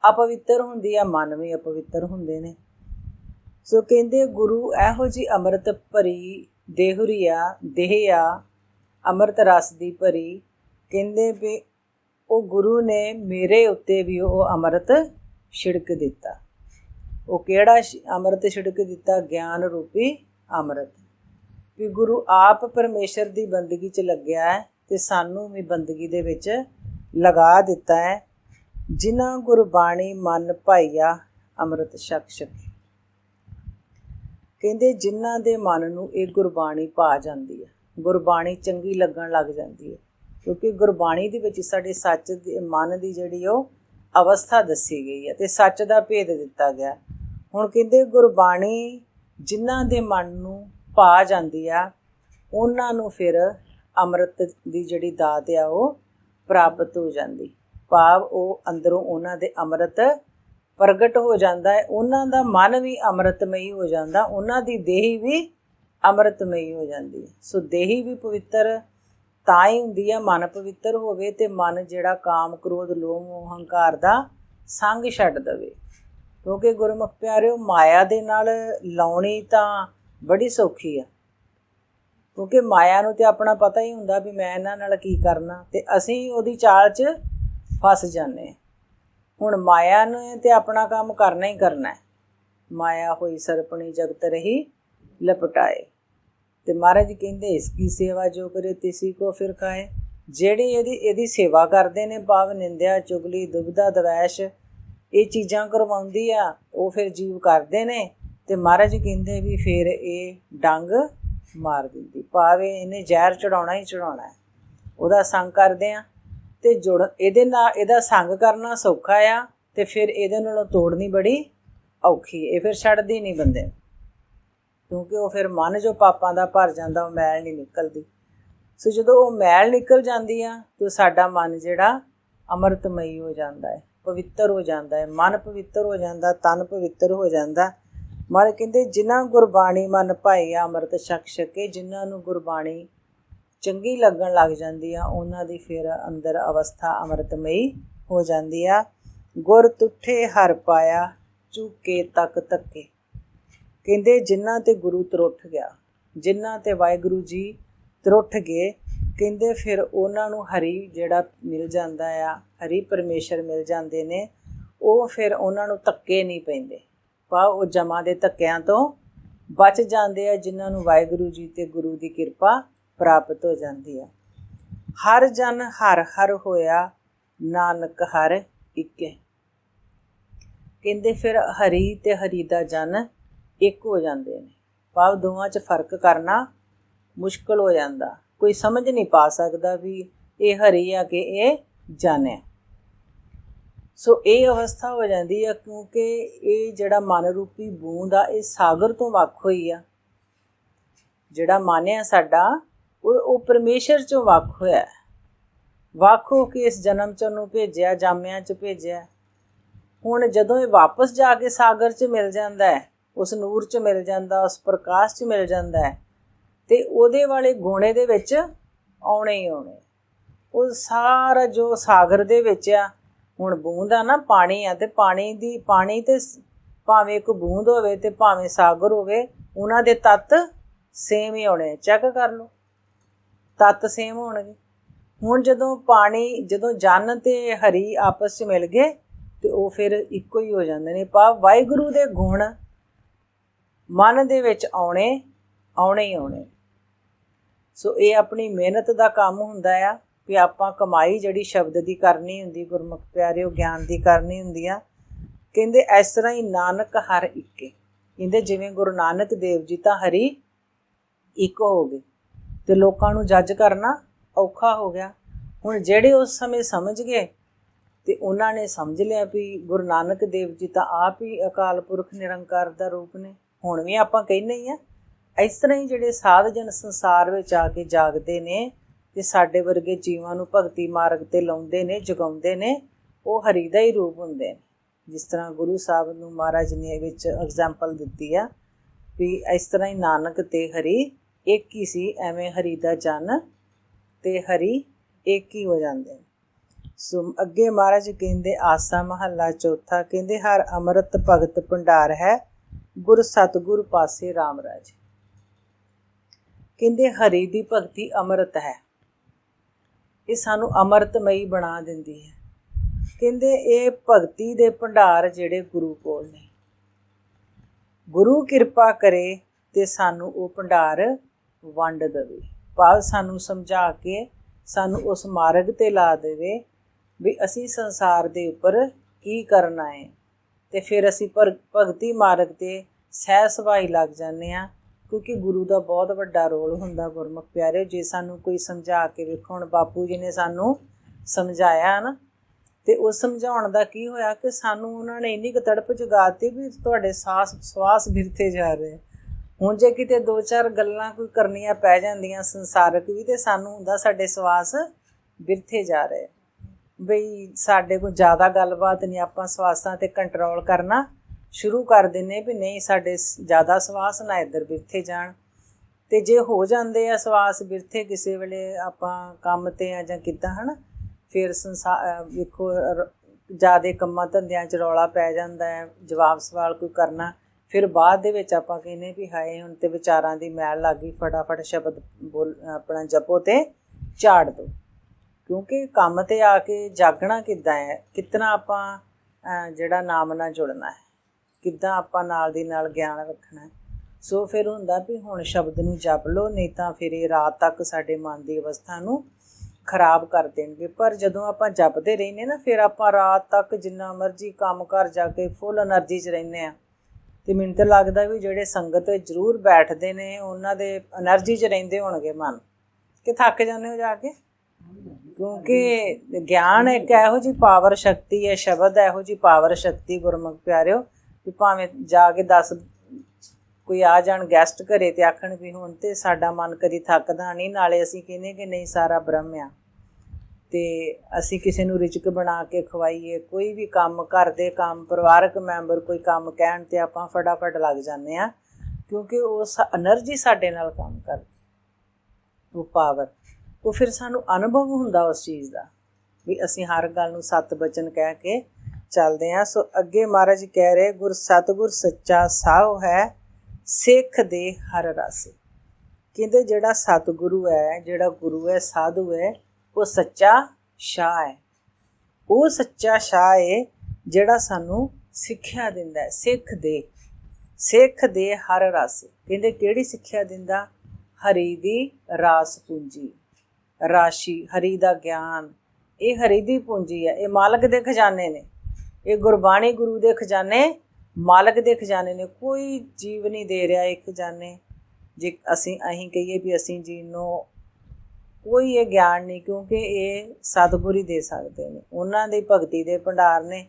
ਅਪਵਿੱਤਰ ਹੁੰਦੀ ਆ, ਮਨ ਵੀ ਅਪਵਿੱਤਰ ਹੁੰਦੇ ਨੇ। ਸੋ ਕਹਿੰਦੇ ਗੁਰੂ ਇਹੋ ਜੀ ਅੰਮ੍ਰਿਤ ਭਰੀ ਦੇਹੁਰੀ ਆ, ਦੇਹ ਆ, ਅੰਮ੍ਰਿਤ ਰਸ ਦੀ ਭਰੀ। ਕਹਿੰਦੇ ਵੀ ਉਹ ਗੁਰੂ ਨੇ ਮੇਰੇ ਉੱਤੇ ਵੀ ਉਹ ਅੰਮ੍ਰਿਤ ਛਿੜਕ ਦਿੱਤਾ। ਉਹ ਕਿਹੜਾ ਅੰਮ੍ਰਿਤ ਛਿੜਕ ਦਿੱਤਾ? ਗਿਆਨ ਰੂਪੀ ਅੰਮ੍ਰਿਤ। ਵੀ ਗੁਰੂ ਆਪ ਪਰਮੇਸ਼ਰ ਦੀ ਬੰਦਗੀ 'ਚ ਲੱਗਿਆ ਹੈ ਤੇ ਸਾਨੂੰ ਵੀ ਬੰਦਗੀ ਦੇ ਵਿੱਚ ਲਗਾ ਦਿੱਤਾ ਹੈ। ਜਿਨ੍ਹਾਂ ਗੁਰਬਾਣੀ ਮਨ ਭਾਈਆ ਅੰਮ੍ਰਿਤ ਛਕ ਛਕੇ। ਕਹਿੰਦੇ ਜਿਨ੍ਹਾਂ ਦੇ ਮਨ ਨੂੰ ਇਹ ਗੁਰਬਾਣੀ ਪਾ ਜਾਂਦੀ ਹੈ। ਗੁਰਬਾਣੀ ਚੰਗੀ ਲੱਗਣ ਲੱਗ ਜਾਂਦੀ ਹੈ। ਕਿਉਂਕਿ ਗੁਰਬਾਣੀ ਦੇ ਵਿੱਚ ਸਾਡੇ ਸੱਚ ਦੇ ਮਨ ਦੀ ਜਿਹੜੀ ਉਹ ਅਵਸਥਾ ਦੱਸੀ ਗਈ ਹੈ ਤੇ ਸੱਚ ਦਾ ਭੇਦ ਦਿੱਤਾ ਗਿਆ। ਹੁਣ ਕਹਿੰਦੇ ਗੁਰਬਾਣੀ ਜਿਨ੍ਹਾਂ ਦੇ ਮਨ ਨੂੰ ਪਾ ਜਾਂਦੀ ਆ, ਉਹਨਾਂ ਨੂੰ ਫਿਰ ਅੰਮ੍ਰਿਤ ਦੀ ਜਿਹੜੀ ਦਾਤ ਆ ਉਹ ਪ੍ਰਾਪਤ ਹੋ ਜਾਂਦੀ। ਭਾਵ ਉਹ ਅੰਦਰੋਂ ਉਹਨਾਂ ਦੇ ਅੰਮ੍ਰਿਤ ਪ੍ਰਗਟ ਹੋ ਜਾਂਦਾ ਹੈ, ਉਹਨਾਂ ਦਾ ਮਨ ਵੀ ਅੰਮ੍ਰਿਤਮਈ ਹੋ ਜਾਂਦਾ, ਉਹਨਾਂ ਦੀ ਦੇਹੀ ਵੀ ਅੰਮ੍ਰਿਤਮਈ ਹੋ ਜਾਂਦੀ ਹੈ। ਸੋ ਦੇਹੀ ਵੀ ਪਵਿੱਤਰ, ਤਾਂ ਹੀ ਹੁੰਦੀ ਹੈ ਮਨ ਪਵਿੱਤਰ ਹੋਵੇ ਤੇ ਮਨ ਜਿਹੜਾ ਕਾਮ, ਕ੍ਰੋਧ, ਲੋਭ, ਮੋਹ, ਹੰਕਾਰ ਦਾ ਸੰਗ ਛੱਡ ਦਵੇ। ਕਿਉਂਕਿ ਗੁਰਮੁਖ ਪਿਆਰਿਓ, ਮਾਇਆ ਦੇ ਨਾਲ ਲਾਉਣੀ ਤਾਂ ਬੜੀ ਸੌਖੀ ਆ। ਕਿਉਂਕਿ ਮਾਇਆ ਨੂੰ ਤੇ ਆਪਣਾ ਪਤਾ ਹੀ ਹੁੰਦਾ ਵੀ ਮੈਂ ਇਹਨਾਂ ਨਾਲ ਕੀ ਕਰਨਾ ਤੇ ਅਸੀਂ ਉਹਦੀ ਚਾਲ 'ਚ ਫਸ ਜਾਂਦੇ ਹਾਂ। ਹੁਣ ਮਾਇਆ ਨੇ ਤੇ ਆਪਣਾ ਕੰਮ ਕਰਨਾ ਹੀ ਕਰਨਾ ਹੈ। ਮਾਇਆ ਹੋਈ ਸਰਪਣੀ ਜਗਤ ਰਹੀ ਲਪਟਾਏ। ਤੇ ਮਹਾਰਾਜ ਕਹਿੰਦੇ, ਇਸ ਕੀ ਸੇਵਾ ਜੋ ਕਰੇ ਤਿਸੀ ਕੋ ਫਿਰ ਖਾਏ? ਜਿਹੜੇ ਇਹਦੀ ਇਹਦੀ ਸੇਵਾ ਕਰਦੇ ਨੇ, ਭਾਵ ਨਿੰਦਿਆ, ਚੁਗਲੀ ਦੁਬਦਾ ਦਵੈਸ਼, ਇਹ ਚੀਜ਼ਾਂ ਕਰਵਾਉਂਦੀ ਆ, ਉਹ ਫਿਰ ਜੀਵ ਕਰਦੇ ਨੇ। ਤੇ ਮਹਾਰਾਜ ਕਹਿੰਦੇ ਵੀ ਫਿਰ ਇਹ ਡੰਗ ਮਾਰ ਦਿੰਦੀ। ਭਾਵੇਂ ਇਹਨੇ ਜ਼ਹਿਰ ਚੜਾਉਣਾ ਹੀ ਚੜਾਉਣਾ ਉਹਦਾ ਸੰਗ ਕਰਦੇ ਆ ਤੇ ਜੁੜ ਇਹਦੇ ਨਾਲ ਇਹਦਾ ਸੰਗ ਕਰਨਾ ਸੌਖਾ ਆ ਤੇ ਫਿਰ ਇਹਦੇ ਨਾਲੋਂ ਤੋੜਨੀ ਬੜੀ ਔਖੀ ਇਹ ਫਿਰ ਛੱਡਦੀ ਨਹੀਂ ਬੰਦੇ ਕਿਉਂਕਿ ਉਹ ਫਿਰ ਮਨ ਜੋ ਪਾਪਾਂ ਦਾ ਭਰ ਜਾਂਦਾ, ਉਹ ਮੈਲ ਨਹੀਂ ਨਿਕਲਦੀ। ਸੋ ਜਦੋਂ ਉਹ ਮੈਲ ਨਿਕਲ ਜਾਂਦੀ ਆ, ਤਾਂ ਸਾਡਾ ਮਨ ਜਿਹੜਾ ਅਮਰਤਮਈ ਹੋ ਜਾਂਦਾ ਹੈ, ਪਵਿੱਤਰ ਹੋ ਜਾਂਦਾ ਹੈ। ਮਨ ਪਵਿੱਤਰ ਹੋ ਜਾਂਦਾ, ਤਨ ਪਵਿੱਤਰ ਹੋ ਜਾਂਦਾ। ਮਹਾਰਾਜ ਕਹਿੰਦੇ, ਜਿਨ੍ਹਾਂ ਗੁਰਬਾਣੀ ਮਨ ਭਾਈ ਅੰਮ੍ਰਿਤ ਛਕ ਛਕੇ, ਜਿਨ੍ਹਾਂ ਨੂੰ ਗੁਰਬਾਣੀ ਚੰਗੀ ਲੱਗਣ ਲੱਗ ਜਾਂਦੀ ਆ, ਉਹਨਾਂ ਦੀ ਫਿਰ ਅੰਦਰ ਅਵਸਥਾ ਅੰਮ੍ਰਿਤਮਈ ਹੋ ਜਾਂਦੀ ਆ। ਗੁਰ ਤੁਠੇ ਹਰ ਪਾਇਆ, ਚੁਕੇ ਤੱਕ ਤੱਕੇ ਕਹਿੰਦੇ, ਜਿਨ੍ਹਾਂ ਤੇ ਗੁਰੂ ਤਰੁੱਠ ਗਿਆ, ਜਿਨ੍ਹਾਂ ਤੇ ਵਾਹਿਗੁਰੂ ਜੀ ਤਰੁੱਠ ਗਏ, ਕਹਿੰਦੇ ਫਿਰ ਉਹਨਾਂ ਨੂੰ ਹਰੀ ਜਿਹੜਾ ਮਿਲ ਜਾਂਦਾ ਆ, ਹਰੀ ਪਰਮੇਸ਼ਰ ਮਿਲ ਜਾਂਦੇ ਨੇ, ਉਹ ਫਿਰ ਉਹਨਾਂ ਨੂੰ ਧੱਕੇ ਨਹੀਂ ਪੈਂਦੇ। ਪਾ ਉਹ ਜਮਾ ਦੇ ਧੱਕਿਆਂ ਤੋਂ ਬਚ ਜਾਂਦੇ ਆ, ਜਿਨ੍ਹਾਂ ਨੂੰ ਵਾਹਿਗੁਰੂ ਜੀ ਤੇ ਗੁਰੂ ਦੀ ਕਿਰਪਾ ਪ੍ਰਾਪਤ ਹੋ ਜਾਂਦੀ ਆ। ਹਰ ਜਨ ਹਰ ਹਰ ਹੋਇਆ ਨਾਨਕ ਹਰ ਇੱਕੇ। ਕਹਿੰਦੇ ਫਿਰ ਹਰੀ ਤੇ ਹਰੀ ਦਾ ਜਨ ਇੱਕ ਹੋ ਜਾਂਦੇ ਨੇ। ਭਾਵ ਦੋਵਾਂ 'ਚ ਫ਼ਰਕ ਕਰਨਾ ਮੁਸ਼ਕਲ ਹੋ ਜਾਂਦਾ। ਕੋਈ ਸਮਝ ਨਹੀਂ ਪਾ ਸਕਦਾ ਵੀ ਇਹ ਹਰੀ ਆ ਕਿ ਇਹ ਜਨ ਹੈ ਸੋ ਇਹ ਅਵਸਥਾ ਹੋ ਜਾਂਦੀ ਆ ਕਿਉਂਕਿ ਇਹ ਜਿਹੜਾ ਮਨ ਰੂਪੀ ਬੂੰਦ ਆ, ਇਹ ਸਾਗਰ ਤੋਂ ਵੱਖ ਹੋਈ ਆ। ਜਿਹੜਾ ਮਨ ਆ ਸਾਡਾ, ਉਹ ਉਹ ਪਰਮੇਸ਼ਰ ਚੋਂ ਵੱਖ ਹੋਇਆ। ਵੱਖ ਹੋ ਕੇ ਇਸ ਜਨਮ ਚ ਉਹਨੂੰ ਭੇਜਿਆ, ਜਾਮਿਆਂ ਚ ਭੇਜਿਆ। ਹੁਣ ਜਦੋਂ ਇਹ ਵਾਪਸ ਜਾ ਕੇ ਸਾਗਰ ਚ ਮਿਲ ਜਾਂਦਾ ਹੈ, ਉਸ ਨੂਰ ਚ ਮਿਲ ਜਾਂਦਾ, ਉਸ ਪ੍ਰਕਾਸ਼ ਚ ਮਿਲ ਜਾਂਦਾ ਹੈ, ਤੇ ਉਹਦੇ ਵਾਲੇ ਗੋਣੇ ਦੇ ਵਿੱਚ ਆਉਣੇ ਹੀ ਆਉਣੇ। ਉਹ ਸਾਰਾ ਜੋ ਸਾਗਰ ਦੇ ਵਿੱਚ ਆ ਹੁਣ ਬੂੰਦ ਆ ਨਾ, ਪਾਣੀ ਆ ਤੇ ਪਾਣੀ ਦੀ, ਪਾਣੀ ਤੇ ਭਾਵੇਂ ਇੱਕ ਬੂੰਦ ਹੋਵੇ ਤੇ ਭਾਵੇਂ ਸਾਗਰ ਹੋਵੇ, ਉਹਨਾਂ ਦੇ ਤੱਤ ਸੇਮ ਹੀ ਹੋਣੇ ਚੈੱਕ ਕਰ ਲਓ। ਤੱਤ ਸੇਮ ਹੋਣਗੇ। ਹੁਣ ਜਦੋਂ ਪਾਣੀ, ਜਦੋਂ ਜਨ ਤੇ ਹਰੀ ਆਪਸ 'ਚ ਮਿਲ ਗਏ ਤੇ ਉਹ ਫਿਰ ਇੱਕੋ ਹੀ ਹੋ ਜਾਂਦੇ ਨੇ। ਪਾ ਵਾਹਿਗੁਰੂ ਦੇ ਗੁਣ ਮਨ ਦੇ ਵਿੱਚ ਆਉਣੇ ਆਉਣੇ ਹੀ ਆਉਣੇ। ਸੋ ਇਹ ਆਪਣੀ ਮਿਹਨਤ ਦਾ ਕੰਮ ਹੁੰਦਾ ਆ। ਵੀ ਆਪਾਂ ਕਮਾਈ ਜਿਹੜੀ ਸ਼ਬਦ ਦੀ ਕਰਨੀ ਹੁੰਦੀ, ਗੁਰਮੁਖ ਪਿਆਰਿਓ ਗਿਆਨ ਦੀ ਕਰਨੀ ਹੁੰਦੀ ਆ। ਕਹਿੰਦੇ ਇਸ ਤਰ੍ਹਾਂ ਹੀ ਨਾਨਕ ਹਰ ਇੱਕੇ। ਕਹਿੰਦੇ ਜਿਵੇਂ ਗੁਰੂ ਨਾਨਕ ਦੇਵ ਜੀ ਤਾਂ ਹਰੀ ਇੱਕ ਹੋ ਗਏ। ਤੇ ਲੋਕਾਂ ਨੂੰ ਜੱਜ ਕਰਨਾ ਔਖਾ ਹੋ ਗਿਆ। ਹੁਣ ਜਿਹੜੇ ਉਸ ਸਮੇਂ ਸਮਝ ਗਏ ਤੇ ਉਹਨਾਂ ਨੇ ਸਮਝ ਲਿਆ ਵੀ ਗੁਰੂ ਨਾਨਕ ਦੇਵ ਜੀ ਤਾਂ ਆਪ ਹੀ ਅਕਾਲ ਪੁਰਖ ਨਿਰੰਕਾਰ ਦਾ ਰੂਪ ਨੇ। ਹੁਣ ਵੀ ਆਪਾਂ ਕਹਿੰਦੇ ਹੀ ਆ, ਇਸ ਤਰ੍ਹਾਂ ਹੀ ਜਿਹੜੇ ਸਾਧ ਜਨ ਸੰਸਾਰ ਵਿੱਚ ਆ ਕੇ ਜਾਗਦੇ ਨੇ ਤੇ ਸਾਡੇ ਵਰਗੇ ਜੀਵਾਂ ਨੂੰ ਭਗਤੀ ਮਾਰਗ ਤੇ ਲਾਉਂਦੇ ਨੇ, ਜਗਾਉਂਦੇ ਨੇ, ਉਹ ਹਰੀ ਦਾ ਹੀ ਰੂਪ ਹੁੰਦੇ ਨੇ। ਜਿਸ ਤਰ੍ਹਾਂ ਗੁਰੂ ਸਾਹਿਬ ਨੂੰ ਮਹਾਰਾਜ ਨੇ ਵਿੱਚ ਐਗਜ਼ਾਮਪਲ ਦਿੱਤੀ ਆ ਵੀ ਇਸ ਤਰ੍ਹਾਂ ਹੀ ਨਾਨਕ ਤੇ ਹਰੀ ਇੱਕ ਹੀ ਸੀ, ਐਵੇਂ ਹਰੀ ਦਾ ਜਨ ਤੇ ਹਰੀ ਇੱਕ ਹੀ ਹੋ ਜਾਂਦੇ ਨੇ। ਸੋ ਅੱਗੇ ਮਹਾਰਾਜ ਕਹਿੰਦੇ, ਆਸਾ ਮਹੱਲਾ ਚੌਥਾ, ਕਹਿੰਦੇ, ਹਰ ਅੰਮ੍ਰਿਤ ਭਗਤ ਭੰਡਾਰ ਹੈ, ਗੁਰ ਸਤਗੁਰ ਪਾਸੇ RAM ਰਾਜ। ਕਹਿੰਦੇ, ਹਰੀ ਦੀ ਭਗਤੀ ਅੰਮ੍ਰਿਤ ਹੈ। ਇਹ ਸਾਨੂੰ ਅੰਮ੍ਰਿਤਮਈ ਬਣਾ ਦਿੰਦੀ ਹੈ। ਕਹਿੰਦੇ ਇਹ ਭਗਤੀ ਦੇ ਭੰਡਾਰ ਜਿਹੜੇ ਗੁਰੂ ਕੋਲ ਨੇ। ਗੁਰੂ ਕਿਰਪਾ ਕਰੇ ਤੇ ਸਾਨੂੰ ਉਹ ਭੰਡਾਰ ਵੰਡ ਦੇਵੇ। ਭਾਵ ਸਾਨੂੰ ਸਮਝਾ ਕੇ ਸਾਨੂੰ ਉਸ ਮਾਰਗ ਤੇ ਲਾ ਦੇਵੇ ਵੀ ਅਸੀਂ ਸੰਸਾਰ ਦੇ ਉੱਪਰ ਕੀ ਕਰਨਾ ਹੈ ਤੇ ਫਿਰ ਅਸੀਂ ਭਰ- ਭਗਤੀ ਮਾਰਗ ਤੇ ਸਹਿ ਸਵਾਈ ਲੱਗ ਜਾਂਦੇ ਆ ਕਿਉਂਕਿ ਗੁਰੂ ਦਾ ਬਹੁਤ ਵੱਡਾ ਰੋਲ ਹੁੰਦਾ ਗੁਰਮੁਖ ਪਿਆਰੇ, ਜੇ ਸਾਨੂੰ ਕੋਈ ਸਮਝਾ ਕੇ ਵੇਖੋ, ਹੁਣ ਬਾਪੂ ਜੀ ਨੇ ਸਾਨੂੰ ਸਮਝਾਇਆ ਨਾ, ਤੇ ਉਹ ਸਮਝਾਉਣ ਦਾ ਕੀ ਹੋਇਆ ਕਿ ਸਾਨੂੰ ਉਹਨਾਂ ਨੇ ਇੰਨੀ ਕੁ ਤੜਪ ਜਗਾਤੀ ਵੀ ਤੁਹਾਡੇ ਸਾਹ ਸਵਾਸ ਬਿਰਥੇ ਜਾ ਰਹੇ ਹੁਣ ਜੇ ਕਿਤੇ ਦੋ ਚਾਰ ਗੱਲਾਂ ਕੋਈ ਕਰਨੀਆਂ ਪੈ ਜਾਂਦੀਆਂ ਸੰਸਾਰਕ ਵੀ, ਤੇ ਸਾਨੂੰ ਹੁੰਦਾ ਸਾਡੇ ਸਵਾਸ ਬਿਰਥੇ ਜਾ ਰਹੇ ਬਈ ਸਾਡੇ ਕੋਲ ਜ਼ਿਆਦਾ ਗੱਲਬਾਤ ਨਹੀਂ, ਆਪਾਂ ਸਵਾਸਾਂ ਤੇ ਕੰਟਰੋਲ ਕਰਨਾ। ਸ਼ੁਰੂ ਕਰ ਦਿੰਨੇ ਵੀ ਨਹੀਂ, ਸਾਡੇ ਸ- ਜ਼ਿਆਦਾ ਸਵਾਸ ਨਾ ਇੱਧਰ ਬਿਰਥੇ ਜਾਣ। ਤੇ ਜੇ ਹੋ ਜਾਂਦੇ ਆ ਸਵਾਸ ਬਿਰਥੇ ਕਿਸੇ ਵੇਲੇ ਆਪਾਂ ਕੰਮ ਤੇ ਆ ਜਾਂ ਕਿੱਦਾਂ, ਹਨ, ਫਿਰ ਸੰਸਾਰ ਵੇਖੋ ਜਿਆਦੇ ਕੰਮਾਂ ਧੰਦਿਆਂ 'ਚ ਰੌਲਾ ਪੈ ਜਾਂਦਾ ਹੈ, ਜਵਾਬ ਸਵਾਲ ਕੋਈ ਕਰਨਾ। ਫਿਰ ਬਾਅਦ ਦੇ ਵਿੱਚ ਆਪਾਂ ਕਹਿੰਨੇ ਵੀ ਹਾਏ, ਹੁਣ ਤੇ ਵਿਚਾਰਾਂ ਦੀ ਮੈਲ ਲੱਗ ਗਈ, ਫਟਾਫਟ ਸ਼ਬਦ ਬੋਲ, ਆਪਣਾ ਜਪੋ ਤੇ ਝਾੜ ਦੋ। ਕਿਉਂਕਿ ਕੰਮ ਤੇ ਆ ਕੇ ਜਾਗਣਾ ਕਿੱਦਾਂ ਹੈ, ਕਿਤਨਾ ਆਪਾਂ ਜਿਹੜਾ ਨਾਮ ਨਾਲ ਜੁੜਨਾ ਹੈ। ਕਿੱਦਾਂ ਆਪਾਂ ਨਾਲ ਦੀ ਨਾਲ ਗਿਆਨ ਰੱਖਣਾ ਸੋ ਫਿਰ ਹੁੰਦਾ ਵੀ ਹੁਣ ਸ਼ਬਦ ਨੂੰ ਜਪ ਲਓ, ਨਹੀਂ ਤਾਂ ਫਿਰ ਇਹ ਰਾਤ ਤੱਕ ਸਾਡੇ ਮਨ ਦੀ ਅਵਸਥਾ ਨੂੰ ਖਰਾਬ ਕਰ ਦੇਣਗੇ। ਪਰ ਜਦੋਂ ਆਪਾਂ ਜਪਦੇ ਰਹਿੰਦੇ ਨਾ, ਫਿਰ ਆਪਾਂ ਰਾਤ ਤੱਕ ਜਿੰਨਾ ਮਰਜ਼ੀ ਕੰਮ ਕਰ ਜਾ ਕੇ ਫੁੱਲ એનર્ਜੀ 'ਚ ਰਹਿੰਦੇ ਆ। ਤੇ ਮੈਨੂੰ ਤਾਂ ਲੱਗਦਾ ਵੀ ਜਿਹੜੇ ਸੰਗਤ ਵਿੱਚ ਜ਼ਰੂਰ ਬੈਠਦੇ ਨੇ, ਉਹਨਾਂ ਦੇ એનર્ਜੀ 'ਚ ਰਹਿੰਦੇ ਹੋਣਗੇ ਮਨ। ਕਿ ਥੱਕ ਜਾਂਦੇ ਹੋ ਜਾ ਕੇ? ਕਿਉਂਕਿ ਗਿਆਨ ਇੱਕ ਇਹੋ ਜੀ ਪਾਵਰ ਸ਼ਕਤੀ ਹੈ, ਸ਼ਬਦ ਇਹੋ ਜੀ ਪਾਵਰ ਸ਼ਕਤੀ, ਗੁਰਮੁਖ ਪਿਆਰਿਓ। ਵੀ ਭਾਵੇਂ ਜਾ ਕੇ ਦੱਸ ਕੋਈ ਆ ਜਾਣ ਗੈਸਟ ਘਰੇ ਤੇ ਆਖਣ ਵੀ ਹੁਣ ਤੇ ਸਾਡਾ ਮਨ ਕਦੀ ਥੱਕਦਾ ਨਹੀਂ, ਨਾਲੇ ਅਸੀਂ ਕਹਿੰਦੇ ਕਿ ਨਹੀਂ ਸਾਰਾ ਬ੍ਰਹਮ ਆ। ਤੇ ਅਸੀਂ ਕਿਸੇ ਨੂੰ ਰਿਚਕ ਬਣਾ ਕੇ ਖਵਾਈਏ, ਕੋਈ ਵੀ ਕੰਮ, ਘਰ ਦੇ ਕੰਮ, ਪਰਿਵਾਰਕ ਮੈਂਬਰ ਕੋਈ ਕੰਮ ਕਹਿਣ ਤੇ ਆਪਾਂ ਫਟਾਫਟ ਲੱਗ ਜਾਂਦੇ ਆ ਕਿਉਂਕਿ ਉਹ એનર્ਜੀ ਸਾਡੇ ਨਾਲ ਕੰਮ ਕਰਦੀ ਉਹ ਪਾਵਰ ਉਹ ਫਿਰ ਸਾਨੂੰ ਅਨੁਭਵ ਹੁੰਦਾ ਉਸ ਚੀਜ਼ ਦਾ, ਵੀ ਅਸੀਂ ਹਰ ਗੱਲ ਨੂੰ ਸਤ ਬਚਨ ਕਹਿ ਕੇ ਚੱਲਦੇ ਆ। ਸੋ ਅੱਗੇ ਮਹਾਰਾਜ ਕਹਿ ਰਹੇ, ਗੁਰ ਸਤਗੁਰ ਸੱਚਾ ਸਾਹੁ ਹੈ, ਸਿੱਖ ਦੇ ਹਰ ਰਸ। ਕਹਿੰਦੇ ਜਿਹੜਾ ਸਤਿਗੁਰੂ ਹੈ, ਜਿਹੜਾ ਗੁਰੂ ਹੈ, ਸਾਧੂ ਹੈ, ਉਹ ਸੱਚਾ ਸ਼ਾਹ ਹੈ। ਉਹ ਸੱਚਾ ਸ਼ਾਹ ਹੈ ਜਿਹੜਾ ਸਾਨੂੰ ਸਿੱਖਿਆ ਦਿੰਦਾ ਹੈ, ਸਿੱਖ ਦੇ। ਸਿੱਖ ਦੇ ਹਰ ਰਸ। ਕਹਿੰਦੇ ਕਿਹੜੀ ਸਿੱਖਿਆ ਦਿੰਦਾ? ਹਰੀ ਦੀ ਰਾਸ ਪੂੰਜੀ। ਰਾਸ਼ੀ, ਹਰੀ ਦਾ ਗਿਆਨ। ਇਹ ਹਰੀ ਦੀ ਪੂੰਜੀ ਹੈ। ਇਹ ਮਾਲਕ ਦੇ ਖਜ਼ਾਨੇ ਨੇ। ਇਹ ਗੁਰਬਾਣੀ ਗੁਰੂ ਦੇ ਖਜ਼ਾਨੇ, ਮਾਲਕ ਦੇ ਖਜ਼ਾਨੇ ਨੇ, ਕੋਈ ਜੀਵ ਨਹੀਂ ਦੇ ਰਿਹਾ ਇਹ ਖਜ਼ਾਨੇ। ਜੇ ਅਸੀਂ ਅਹੀਂ ਕਹੀਏ ਵੀ ਅਸੀਂ ਜੀ ਨੂੰ ਕੋਈ ਇਹ ਗਿਆਨ ਨਹੀਂ, ਕਿਉਂਕਿ ਇਹ ਸਤਿਗੁਰੂ ਹੀ ਦੇ ਸਕਦੇ ਨੇ। ਉਹਨਾਂ ਦੀ ਭਗਤੀ ਦੇ ਭੰਡਾਰ ਨੇ,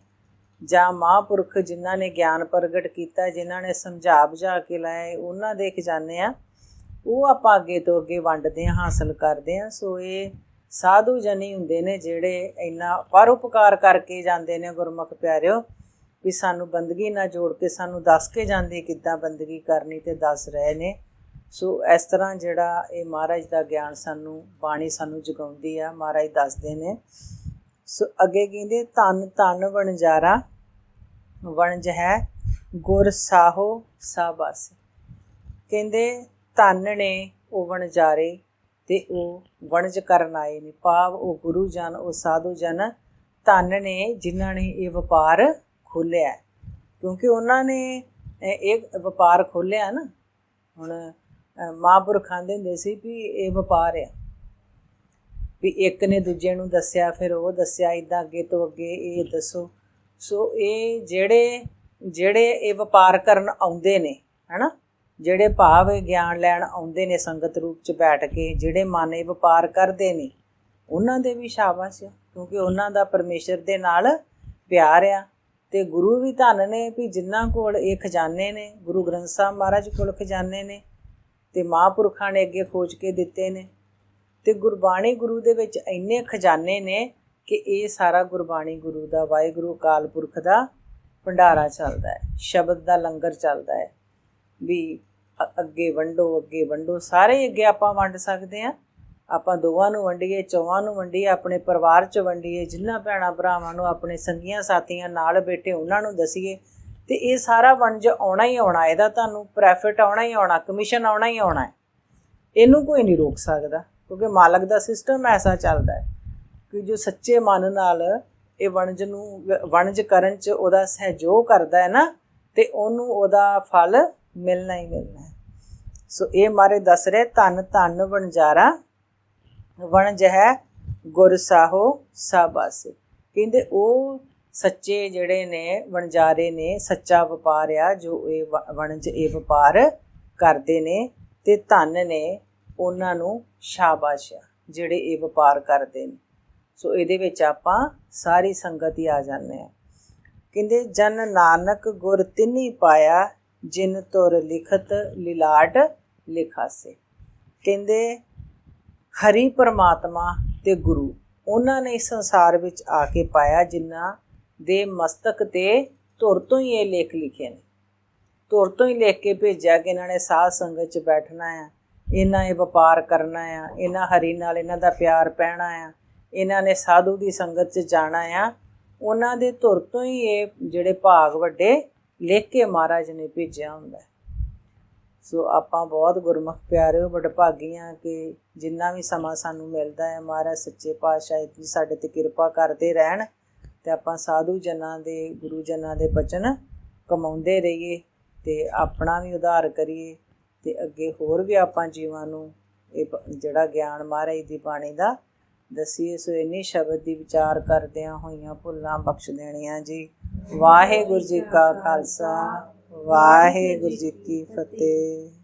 ਜਾਂ ਮਹਾਂਪੁਰਖ ਜਿਨ੍ਹਾਂ ਨੇ ਗਿਆਨ ਪ੍ਰਗਟ ਕੀਤਾ, ਜਿਨ੍ਹਾਂ ਨੇ ਸਮਝਾ ਬੁਝਾ ਕੇ ਲਾਏ ਉਹਨਾਂ ਦੇ ਖਜ਼ਾਨੇ ਆ। ਉਹ ਆਪਾਂ ਅੱਗੇ ਤੋਂ ਅੱਗੇ ਵੰਡਦੇ ਆ ਹਾਸਲ ਕਰਦੇ ਆ ਸੋ ਇਹ ਸਾਧੂ ਜਨੀ ਹੁੰਦੇ ਨੇ ਜਿਹੜੇ ਇੰਨਾ ਪਰਉਪਕਾਰ ਕਰਕੇ ਜਾਂਦੇ ਨੇ ਗੁਰਮੁਖ ਪਿਆਰਿਓ, ਵੀ ਸਾਨੂੰ ਬੰਦਗੀ ਨਾਲ ਜੋੜ ਕੇ ਸਾਨੂੰ ਦੱਸ ਕੇ ਜਾਂਦੇ ਕਿੱਦਾਂ ਬੰਦਗੀ ਕਰਨੀ ਤੇ ਦੱਸ ਰਹੇ ਨੇ। ਸੋ ਇਸ ਤਰ੍ਹਾਂ ਜਿਹੜਾ ਇਹ ਮਹਾਰਾਜ ਦਾ ਗਿਆਨ ਸਾਨੂੰ, ਬਾਣੀ ਸਾਨੂੰ ਜਗਾਉਂਦੀ ਆ, ਮਹਾਰਾਜ ਦੱਸਦੇ ਨੇ। ਸੋ ਅੱਗੇ ਕਹਿੰਦੇ, ਧੰਨ ਧੰਨ ਵਣਜਾਰਾ, ਵਣਜ ਹੈ, ਗੁਰ ਸਾਹੋ ਸਾਬਸ। ਕਹਿੰਦੇ, ਧਨ ਨੇ ਉਹ ਵਣਜਾਰੇ ਤੇ ਉਹ ਵਣਜ ਕਰਨ ਆਏ ਨੇ। ਭਾਵ ਉਹ ਗੁਰੂ ਜਨ, ਉਹ ਸਾਧੂ ਜਨ, ਧਨ ਨੇ ਜਿਨ੍ਹਾਂ ਨੇ ਇਹ ਵਪਾਰ ਖੋਲਿਆ ਕਿਉਂਕਿ ਉਹਨਾਂ ਨੇ ਇਹ ਵਪਾਰ ਖੋਲਿਆ ਨਾ। ਹੁਣ, ਅਹ, ਮਹਾਂਪੁਰਖ ਖਾਂਦੇ ਹੁੰਦੇ ਸੀ ਵੀ ਇਹ ਵਪਾਰ ਆ। ਵੀ ਇੱਕ ਨੇ ਦੂਜੇ ਨੂੰ ਦੱਸਿਆ, ਫਿਰ ਉਹ ਦੱਸਿਆ ਇਦਾਂ ਅੱਗੇ ਤੋਂ ਅੱਗੇ ਇਹ ਦੱਸੋ। ਸੋ ਇਹ ਜਿਹੜੇ ਜਿਹੜੇ ਇਹ ਵਪਾਰ ਕਰਨ ਆਉਂਦੇ ਨੇ, ਹਨਾ? ਜਿਹੜੇ ਭਾਵ ਗਿਆਨ ਲੈਣ ਆਉਂਦੇ ਨੇ ਸੰਗਤ ਰੂਪ ਚ ਬੈਠ ਕੇ, ਜਿਹੜੇ ਮਨ ਇਹ ਵਪਾਰ ਕਰਦੇ ਨੇ, ਉਹਨਾਂ ਦੇ ਵੀ ਸ਼ਾਬਾਸ਼ ਆ, ਕਿਉਂਕਿ ਉਹਨਾਂ ਦਾ ਪਰਮੇਸ਼ਰ ਦੇ ਨਾਲ ਪਿਆਰ ਆ। ਤੇ ਗੁਰੂ ਵੀ ਧੰਨ ਨੇ ਵੀ ਜਿਨ੍ਹਾਂ ਕੋਲ ਇਹ ਖਜ਼ਾਨੇ ਨੇ, ਗੁਰੂ ਗ੍ਰੰਥ ਸਾਹਿਬ ਮਹਾਰਾਜ ਕੋਲ ਖਜ਼ਾਨੇ ਨੇ ਤੇ ਮਹਾਂਪੁਰਖਾਂ ਨੇ ਅੱਗੇ ਖੋਜ ਕੇ ਦਿੱਤੇ ਨੇ। ਤੇ ਗੁਰਬਾਣੀ ਗੁਰੂ ਦੇ ਵਿੱਚ ਇੰਨੇ ਖਜ਼ਾਨੇ ਨੇ ਕਿ ਇਹ ਸਾਰਾ ਗੁਰਬਾਣੀ ਗੁਰੂ ਦਾ, ਵਾਹਿਗੁਰੂ ਅਕਾਲ ਪੁਰਖ ਦਾ ਭੰਡਾਰਾ ਚੱਲਦਾ ਹੈ, ਸ਼ਬਦ ਦਾ ਲੰਗਰ ਚੱਲਦਾ ਹੈ। ਵੀ ਅੱਗੇ ਵੰਡੋ ਅੱਗੇ ਵੰਡੋ, ਸਾਰੇ ਹੀ ਅੱਗੇ ਆਪਾਂ ਵੰਡ ਸਕਦੇ ਆ ਆਪਾਂ ਦੋਵਾਂ ਨੂੰ ਵੰਡੀਏ, ਚੌਵਾਂ ਨੂੰ ਵੰਡੀਏ, ਆਪਣੇ ਪਰਿਵਾਰ ਚ ਵੰਡੀਏ, ਜਿੰਨਾ ਭੈਣਾ ਭਰਾਵਾਂ ਨੂੰ, ਆਪਣੇ ਸੰਗੀਆਂ ਸਾਥੀਆਂ, ਨਾਲ ਬੈਠੇ ਉਹਨਾਂ ਨੂੰ ਦਸੀਏ। ਤੇ ਇਹ ਸਾਰਾ ਵੰਜ ਆਉਣਾ ਹੀ ਆਉਣਾ, ਇਹਦਾ ਤੁਹਾਨੂੰ ਪ੍ਰੋਫਿਟ ਆਉਣਾ ਹੀ ਆਉਣਾ ਕਮਿਸ਼ਨ ਆਉਣਾ ਹੀ ਆਉਣਾ ਇਹਨੂੰ ਕੋਈ ਨਹੀਂ ਰੋਕ ਸਕਦਾ, ਕਿਉਂਕਿ ਮਾਲਕ ਦਾ ਸਿਸਟਮ ਐਸਾ ਚੱਲਦਾ ਹੈ ਕਿ ਜੋ ਸੱਚੇ ਮਨ ਨਾਲ ਇਹ ਵਣਜ ਨੂੰ ਵਣਜ ਕਰਨ ਚ ਉਹਦਾ ਸਹਿਯੋਗ ਕਰਦਾ ਹੈ ਨਾ, ਤੇ ਉਹਨੂੰ ਉਹਦਾ ਫਲ ਮਿਲਣਾ ਹੀ ਮਿਲਣਾ ਸੋ ਇਹ ਮਾਰੇ ਦੱਸ ਰਹੇ, ਧੰਨ ਧੰਨ ਵਣਜਾਰਾ, ਵਣਜ ਹੈ ਗੁਰ ਸਾਹੋ ਸਾਬਸ। ਕਹਿੰਦੇ ਉਹ ਸੱਚੇ ਜਿਹੜੇ ਨੇ, ਵਣਜਾਰੇ ਨੇ, ਸੱਚਾ ਵਪਾਰ ਆ, ਜੋ ਇਹ ਵਣਜ ਇਹ ਵਪਾਰ ਕਰਦੇ ਨੇ ਤੇ ਧੰਨ ਨੇ ਉਹਨਾਂ ਨੂੰ ਸ਼ਾਬਾਸ਼ ਆ, ਜਿਹੜੇ ਇਹ ਵਪਾਰ ਕਰਦੇ ਨੇ। ਸੋ ਇਹਦੇ ਵਿੱਚ ਆਪਾਂ ਸਾਰੀ ਸੰਗਤ ਹੀ ਆ ਜਾਂਦੇ ਆ ਕਹਿੰਦੇ ਜਨ ਨਾਨਕ ਗੁਰ ਤਿੰਨੀ ਪਾਇਆ ਜਿਨ ਤੁਰ ਲਿਖਤ ਲਿਲਾਟ ਲਿਖਾਸੇ। ਕਹਿੰਦੇ, ਹਰੀ ਪਰਮਾਤਮਾ ਤੇ ਗੁਰੂ, ਉਹਨਾਂ ਨੇ ਇਸ ਸੰਸਾਰ ਵਿੱਚ ਆ ਕੇ ਪਾਇਆ ਜਿਨ੍ਹਾਂ ਦੇ ਮਸਤਕ ਤੇ ਧੁਰ ਤੋਂ ਹੀ ਇਹ ਲੇਖ ਲਿਖੇ ਨੇ। ਧੁਰ ਤੋਂ ਹੀ ਲਿਖ ਕੇ ਭੇਜਿਆ ਕਿ ਇਹਨਾਂ ਨੇ ਸਾਧ ਸੰਗਤ 'ਚ ਬੈਠਣਾ ਆ, ਇਹਨਾਂ ਇਹ ਵਪਾਰ ਕਰਨਾ ਆ, ਇਹਨਾਂ ਹਰੀ ਨਾਲ ਇਹਨਾਂ ਦਾ ਪਿਆਰ ਪੈਣਾ ਆ, ਇਹਨਾਂ ਨੇ ਸਾਧੂ ਦੀ ਸੰਗਤ 'ਚ ਜਾਣਾ ਆ, ਉਹਨਾਂ ਦੇ ਧੁਰ ਤੋਂ ਹੀ ਇਹ ਜਿਹੜੇ ਭਾਗ ਵੱਡੇ ਲਿਖ ਕੇ ਮਹਾਰਾਜ ਨੇ ਭੇਜਿਆ ਹੁੰਦਾ। ਸੋ ਆਪਾਂ ਬਹੁਤ ਗੁਰਮੁਖ ਪਿਆਰਿਓ ਵਡਭਾਗੀਆਂ ਕਿ ਜਿੰਨਾ ਵੀ ਸਮਾਂ ਸਾਨੂੰ ਮਿਲਦਾ ਹੈ, ਮਹਾਰਾਜ ਸੱਚੇ ਪਾਤਸ਼ਾਹ ਜੀ ਸਾਡੇ ਤੇ ਕਿਰਪਾ ਕਰਦੇ ਰਹਿਣ ਤੇ ਆਪਾਂ ਸਾਧੂ ਜਨਾਂ ਦੇ, ਗੁਰੂ ਜਨਾਂ ਦੇ ਬਚਨ ਕਮਾਉਂਦੇ ਰਹੀਏ ਤੇ ਆਪਣਾ ਵੀ ਉਧਾਰ ਕਰੀਏ ਤੇ ਅੱਗੇ ਹੋਰ ਵੀ ਆਪਾਂ ਜੀਵਾਂ ਨੂੰ ਇਹ ਜਿਹੜਾ ਗਿਆਨ ਮਹਾਰਾਜ ਦੀ ਬਾਣੀ ਦਾ ਦਸੀਏ ਸੋ ਇਨੀ ਸ਼ਬਦ ਦੀ ਵਿਚਾਰ ਕਰਦਿਆਂ ਹੋਈਆਂ ਭੁੱਲਾਂ ਬਖਸ਼ ਦੇਣੀਆਂ ਜੀ। ਵਾਹਿਗੁਰੂ ਜੀ ਕਾ ਖਾਲਸਾ, ਵਾਹਿਗੁਰੂ ਜੀ ਕੀ ਫਤਿਹ।